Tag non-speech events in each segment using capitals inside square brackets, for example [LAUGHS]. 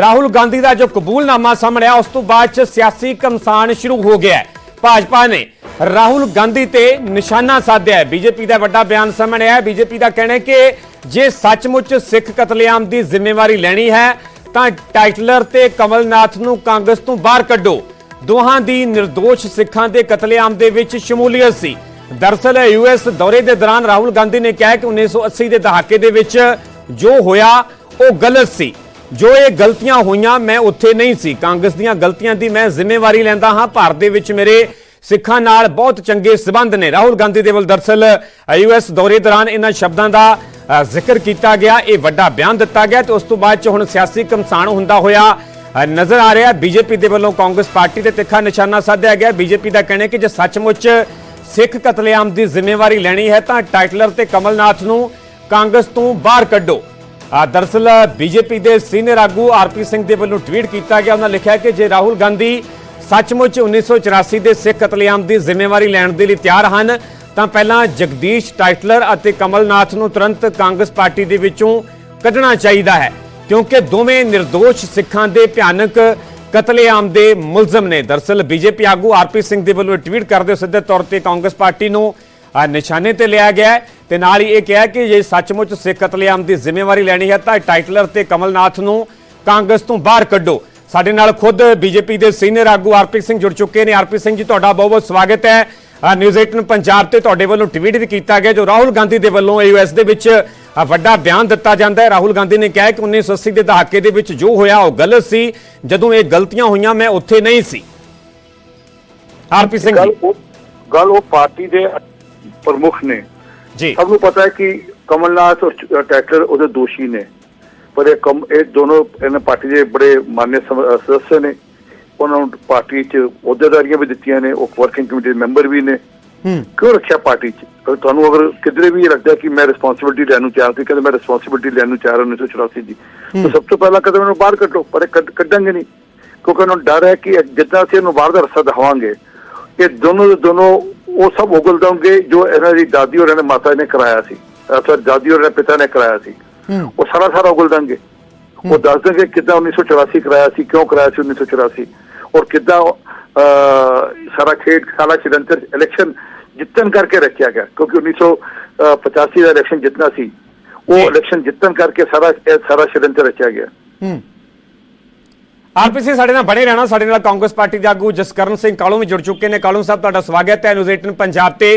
ਰਾਹੁਲ ਗਾਂਧੀ ਦਾ ਜੋ ਕਬੂਲਨਾਮਾ ਸਾਹਮਣੇ ਆ ਉਸ ਤੋਂ ਬਾਅਦ ਚ ਸਿਆਸੀ ਕਮਸਾਨ ਸ਼ੁਰੂ ਹੋ ਗਿਆ ਭਾਜਪਾ ਨੇ ਰਾਹੁਲ ਗਾਂਧੀ ਤੇ ਨਿਸ਼ਾਨਾ ਸਾਧਿਆ ਹੈ। ਬੀਜੇਪੀ ਦਾ ਵੱਡਾ ਬਿਆਨ ਸਾਹਮਣੇ ਆਇਆ। ਬੀਜੇਪੀ ਦਾ ਕਹਿਣਾ ਹੈ ਕਿ ਜੇ ਸੱਚਮੁੱਚ ਸਿੱਖ ਕਤਲੇਆਮ ਦੀ ਜ਼ਿੰਮੇਵਾਰੀ ਲੈਣੀ ਹੈ, ਤਾਂ ਟਾਈਟਲਰ ਤੇ ਕਮਲਨਾਥ ਨੂੰ ਕਾਂਗਰਸ ਤੋਂ ਬਾਹਰ ਕੱਢੋ। ਦੋਹਾਂ ਦੀ નિર્ਦੋਸ਼ ਸਿੱਖਾਂ ਦੇ ਕਤਲੇਆਮ ਦੇ ਵਿੱਚ ਸ਼ਮੂਲੀਅਤ ਸੀ। ਦਰਸਲ ਯੂਐਸ ਦੌਰੇ ਦੇ ਦੌਰਾਨ ਰਾਹੁਲ ਗਾਂਧੀ ਨੇ ਕਿਹਾ ਕਿ 1980 ਦੇ ਦਹਾਕੇ ਦੇ ਵਿੱਚ ਜੋ ਹੋਇਆ, ਉਹ ਗਲਤ ਸੀ। ਜੋ ਇਹ ਗਲਤੀਆਂ ਹੋਈਆਂ ਮੈਂ ਉੱਥੇ ਨਹੀਂ ਸੀ। ਕਾਂਗਰਸ ਦੀਆਂ ਗਲਤੀਆਂ ਦੀ ਮੈਂ ਜ਼ਿੰਮੇਵਾਰੀ ਲੈਂਦਾ ਹਾਂ। ਭਾਰਤ ਦੇ ਵਿੱਚ ਮੇਰੇ ਸਿੱਖਾਂ ਨਾਲ ਬਹੁਤ ਚੰਗੇ ਸਬੰਧ ਨੇ। ਰਾਹੁਲ ਗਾਂਧੀ ਦੇ ਵੱਲ ਦਰਸਲ ਯੂਐਸ ਦੌਰੇ ਦੌਰਾਨ ਇਹਨਾਂ ਸ਼ਬਦਾਂ ਦਾ ਜ਼ਿਕਰ ਕੀਤਾ ਗਿਆ। ਇਹ ਵੱਡਾ ਬਿਆਨ ਦਿੱਤਾ ਗਿਆ ਤੇ ਉਸ ਤੋਂ ਬਾਅਦ ਚ ਹੁਣ ਸਿਆਸੀ ਕਮਸਾਨ ਹੁੰਦਾ ਹੋਇਆ ਨਜ਼ਰ ਆ ਰਿਹਾ। ਬੀਜੇਪੀ ਦੇ ਵੱਲੋਂ ਕਾਂਗਰਸ ਪਾਰਟੀ ਤੇ ਤਿੱਖਾ ਨਿਸ਼ਾਨਾ ਸਾਧਿਆ ਗਿਆ। ਬੀਜੇਪੀ ਦਾ ਕਹਿਣਾ ਹੈ ਕਿ ਜੇ ਸੱਚਮੁੱਚ ਸਿੱਖ ਕਤਲੇਆਮ ਦੀ ਜ਼ਿੰਮੇਵਾਰੀ ਲੈਣੀ ਹੈ ਤਾਂ ਟਾਈਟਲਰ ਤੇ ਕਮਲਨਾਥ ਨੂੰ ਕਾਂਗਰਸ ਤੋਂ ਬਾਹਰ ਕੱਢੋ। ਦਰਸਲ, ਬੀਜੇਪੀ ਦੇ ਸੀਨੀਅਰ ਆਗੂ ਆਰਪੀ ਸਿੰਘ ਦੇ ਵੱਲੋਂ ਟਵੀਟ ਕੀਤਾ ਗਿਆ। ਉਹਨਾਂ ਲਿਖਿਆ ਕਿ ਜੇ ਰਾਹੁਲ ਗਾਂਧੀ ਸੱਚਮੁੱਚ 1984 ਦੇ ਸਿੱਖ ਕਤਲੇਆਮ ਦੀ ਜ਼ਿੰਮੇਵਾਰੀ ਲੈਣ ਦੇ ਲਈ ਤਿਆਰ ਹਨ, ਤਾਂ ਪਹਿਲਾਂ ਜਗਦੀਸ਼ ਟਾਈਟਲਰ ਅਤੇ ਕਮਲਨਾਥ ਨੂੰ ਤੁਰੰਤ ਕਾਂਗਰਸ ਪਾਰਟੀ ਦੇ ਵਿੱਚੋਂ ਕੱਢਣਾ ਚਾਹੀਦਾ ਹੈ, ਕਿਉਂਕਿ ਦੋਵੇਂ નિર્ਦੋਸ਼ ਸਿੱਖਾਂ ਦੇ ਭਿਆਨਕ ਕਤਲੇਆਮ ਦੇ ਮੁਲਜ਼ਮ ਨੇ। ਦਰਸਲ, ਬੀਜੇਪੀ ਆਗੂ ਆਰਪੀ ਸਿੰਘ ਦੇ ਵੱਲੋਂ ਟਵੀਟ ਕਰਦੇ ਹੋਏ ਸਿੱਧੇ ਤੌਰ ਤੇ ਕਾਂਗਰਸ ਪਾਰਟੀ ਨੂੰ ਨਿਸ਼ਾਨੇ ਤੇ ਲਿਆ ਗਿਆ ਹੈ। ਤੇ ਨਾਲ ਹੀ ਇਹ ਕਿਹਾ ਕਿ ਜੇ ਸੱਚਮੁੱਚ ਸਿੱਖ ਕਤਲੇਆਮ ਦੀ ਜ਼ਿੰਮੇਵਾਰੀ ਲੈਣੀ ਹੈ ਤਾਂ ਟਾਈਟਲਰ ਤੇ ਕਮਲਨਾਥ ਨੂੰ ਕਾਂਗਰਸ ਤੋਂ ਬਾਹਰ ਕੱਢੋ। ਸਾਡੇ ਨਾਲ ਖੁਦ ਬੀਜੇਪੀ ਦੇ ਸੀਨੀਅਰ ਆਗੂ ਆਰਪੀ ਸਿੰਘ ਜੁੜ ਚੁੱਕੇ ਨੇ। ਆਰਪੀ ਸਿੰਘ ਜੀ ਤੁਹਾਡਾ ਬਹੁਤ ਬਹੁਤ ਸਵਾਗਤ ਹੈ। ਨਿਊਜ਼ 18 ਪੰਜਾਬ ਤੇ ਤੁਹਾਡੇ ਵੱਲੋਂ ਟਵੀਟ ਵੀ ਕੀਤਾ ਗਿਆ ਜੋ ਰਾਹੁਲ ਗਾਂਧੀ ਦੇ ਵੱਲੋਂ ਯੂਐਸ ਦੇ ਵਿੱਚ ਵੱਡਾ ਬਿਆਨ ਦਿੱਤਾ ਜਾਂਦਾ ਹੈ। ਰਾਹੁਲ ਗਾਂਧੀ ਨੇ ਕਿਹਾ ਕਿ 1980 ਦੇ ਦਹਾਕੇ ਦੇ ਵਿੱਚ ਜੋ ਹੋਇਆ ਉਹ ਗਲਤ ਸੀ। ਜਦੋਂ ਇਹ ਗਲਤੀਆਂ ਹੋਈਆਂ ਮੈਂ ਉੱਥੇ ਨਹੀਂ ਸੀ। ਆਰਪੀ ਸਿੰਘ ਜੀ। ਗੱਲ ਉਹ ਪਾਰਟੀ ਦੇ ਪ੍ਰਮੁੱਖ ਨੇ। ਜੀ। ਸਭ ਨੂੰ ਪਤਾ ਹੈ ਕਿ ਕਮਲਨਾਥ ਔਰ ਟੈਕਟਰ ਉਹਦੇ ਦੋਸ਼ੀ ਨੇ। ਪਰ ਇਹ ਕਮ ਇਹ ਦੋਨੋਂ ਇਹਨਾਂ ਪਾਰਟੀ ਦੇ ਬੜੇ ਮਾਨਯ ਸਦੱਸਿਆ ਨੇ। ਉਹਨਾਂ ਨੂੰ ਪਾਰਟੀ 'ਚ ਅਹੁਦੇਦਾਰੀਆਂ ਵੀ ਦਿੱਤੀਆਂ ਨੇ ਉਹ ਵਰਕਿੰਗ ਕਮੇਟੀ ਦੇ ਮੈਂਬਰ ਵੀ ਨੇ। ਹੂੰ। ਕਿਉਂ ਰੱਖਿਆ ਪਾਰਟੀ 'ਚ? ਤੁਹਾਨੂੰ ਅਗਰ ਕਿਧਰੇ ਵੀ ਲੱਗਦਾ ਕਿ ਮੈਂ ਰਿਸਪੌਂਸਿਬਿਲਟੀ ਲੈਣ ਨੂੰ ਤਿਆਰ ਸੀ ਕਹਿੰਦੇ ਮੈਂ ਰਿਸਪੌਂਸਿਬਿਲਟੀ ਲੈਣ ਨੂੰ ਤਿਆਰ ਹਾਂ 1984 ਦੀ। ਤਾਂ ਸਭ ਤੋਂ ਪਹਿਲਾਂ ਕਦਮ ਇਹਨੂੰ ਬਾਹਰ ਕੱਢੋ ਪਰ ਕੱਢਾਂਗੇ ਨਹੀਂ। ਕਿਉਂਕਿ ਉਹਨਾਂ ਨੂੰ ਡਰ ਹੈ ਕਿ ਜਿੱਦਾਂ ਅਸੀਂ ਇਹਨੂੰ ਬਾਹਰ ਦਾ ਰਸਤਾ ਦਿਖਾਵਾਂਗੇ ਇਹ ਦੋਨੋਂ ਦੇ ਦੋਨੋਂ ਉਹ ਸਭ ਉਗਲ ਦੇਣਗੇ ਜੋ ਇਹਨਾਂ ਦੀ ਦਾਦੀ ਇਹਨਾਂ ਦੇ ਮਾਤਾ ਨੇ ਕਰਾਇਆ ਸੀ। ਅਸਰ ਦਾਦੀ ਇਹਨਾਂ ਦੇ ਪਿਤਾ ਨੇ ਕਰਾਇਆ ਸੀ। ਉਹ ਸਾਰਾ ਸਾਰਾ ਉਗਲ ਦੇਣਗੇ ਉਹ ਦੱਸ ਦੇਣਗੇ ਕਿੱਦਾਂ 1984 ਕਰਾਇਆ ਸੀ ਕਿਉਂ ਕਰਾਇਆ ਸੀ 1984 ਔਰ ਕਿੱਦਾਂ ਸਾਰਾ ਖੇਡ ਸਾਰਾ ਸ਼ਿਰੰਤਰ ਇਲੈਕਸ਼ਨ ਜਿੱਤਣ ਕਰਕੇ ਰੱਖਿਆ ਗਿਆ ਕਿਉਂਕਿ 1985 ਦਾ ਇਲੈਕਸ਼ਨ ਜਿੱਤਣਾ ਸੀ। ਉਹ। ਇਲੈਕਸ਼ਨ ਜਿੱਤਣ ਕਰਕੇ ਸਾਰਾ ਸਾਰਾ ਸ਼ਿਰੰਤਰ ਰਚਿਆ ਗਿਆ। ਹੂੰ। ਆਰਪੀਸੀ ਸਾਡੇ ਨਾਲ ਬਣੇ ਰਹਿਣਾ ਸਾਡੇ ਨਾਲ ਕਾਂਗਰਸ ਪਾਰਟੀ ਦੇ ਆਗੂ ਜਸਕਰਨ ਸਿੰਘ ਕਾਲੂ ਵੀ ਜੁੜ ਚੁੱਕੇ ਨੇ। ਕਾਲੂ ਸਾਹਿਬ ਤੁਹਾਡਾ ਸਵਾਗਤ ਹੈ ਨਿਊਜ਼ 18 ਪੰਜਾਬ ਤੇ।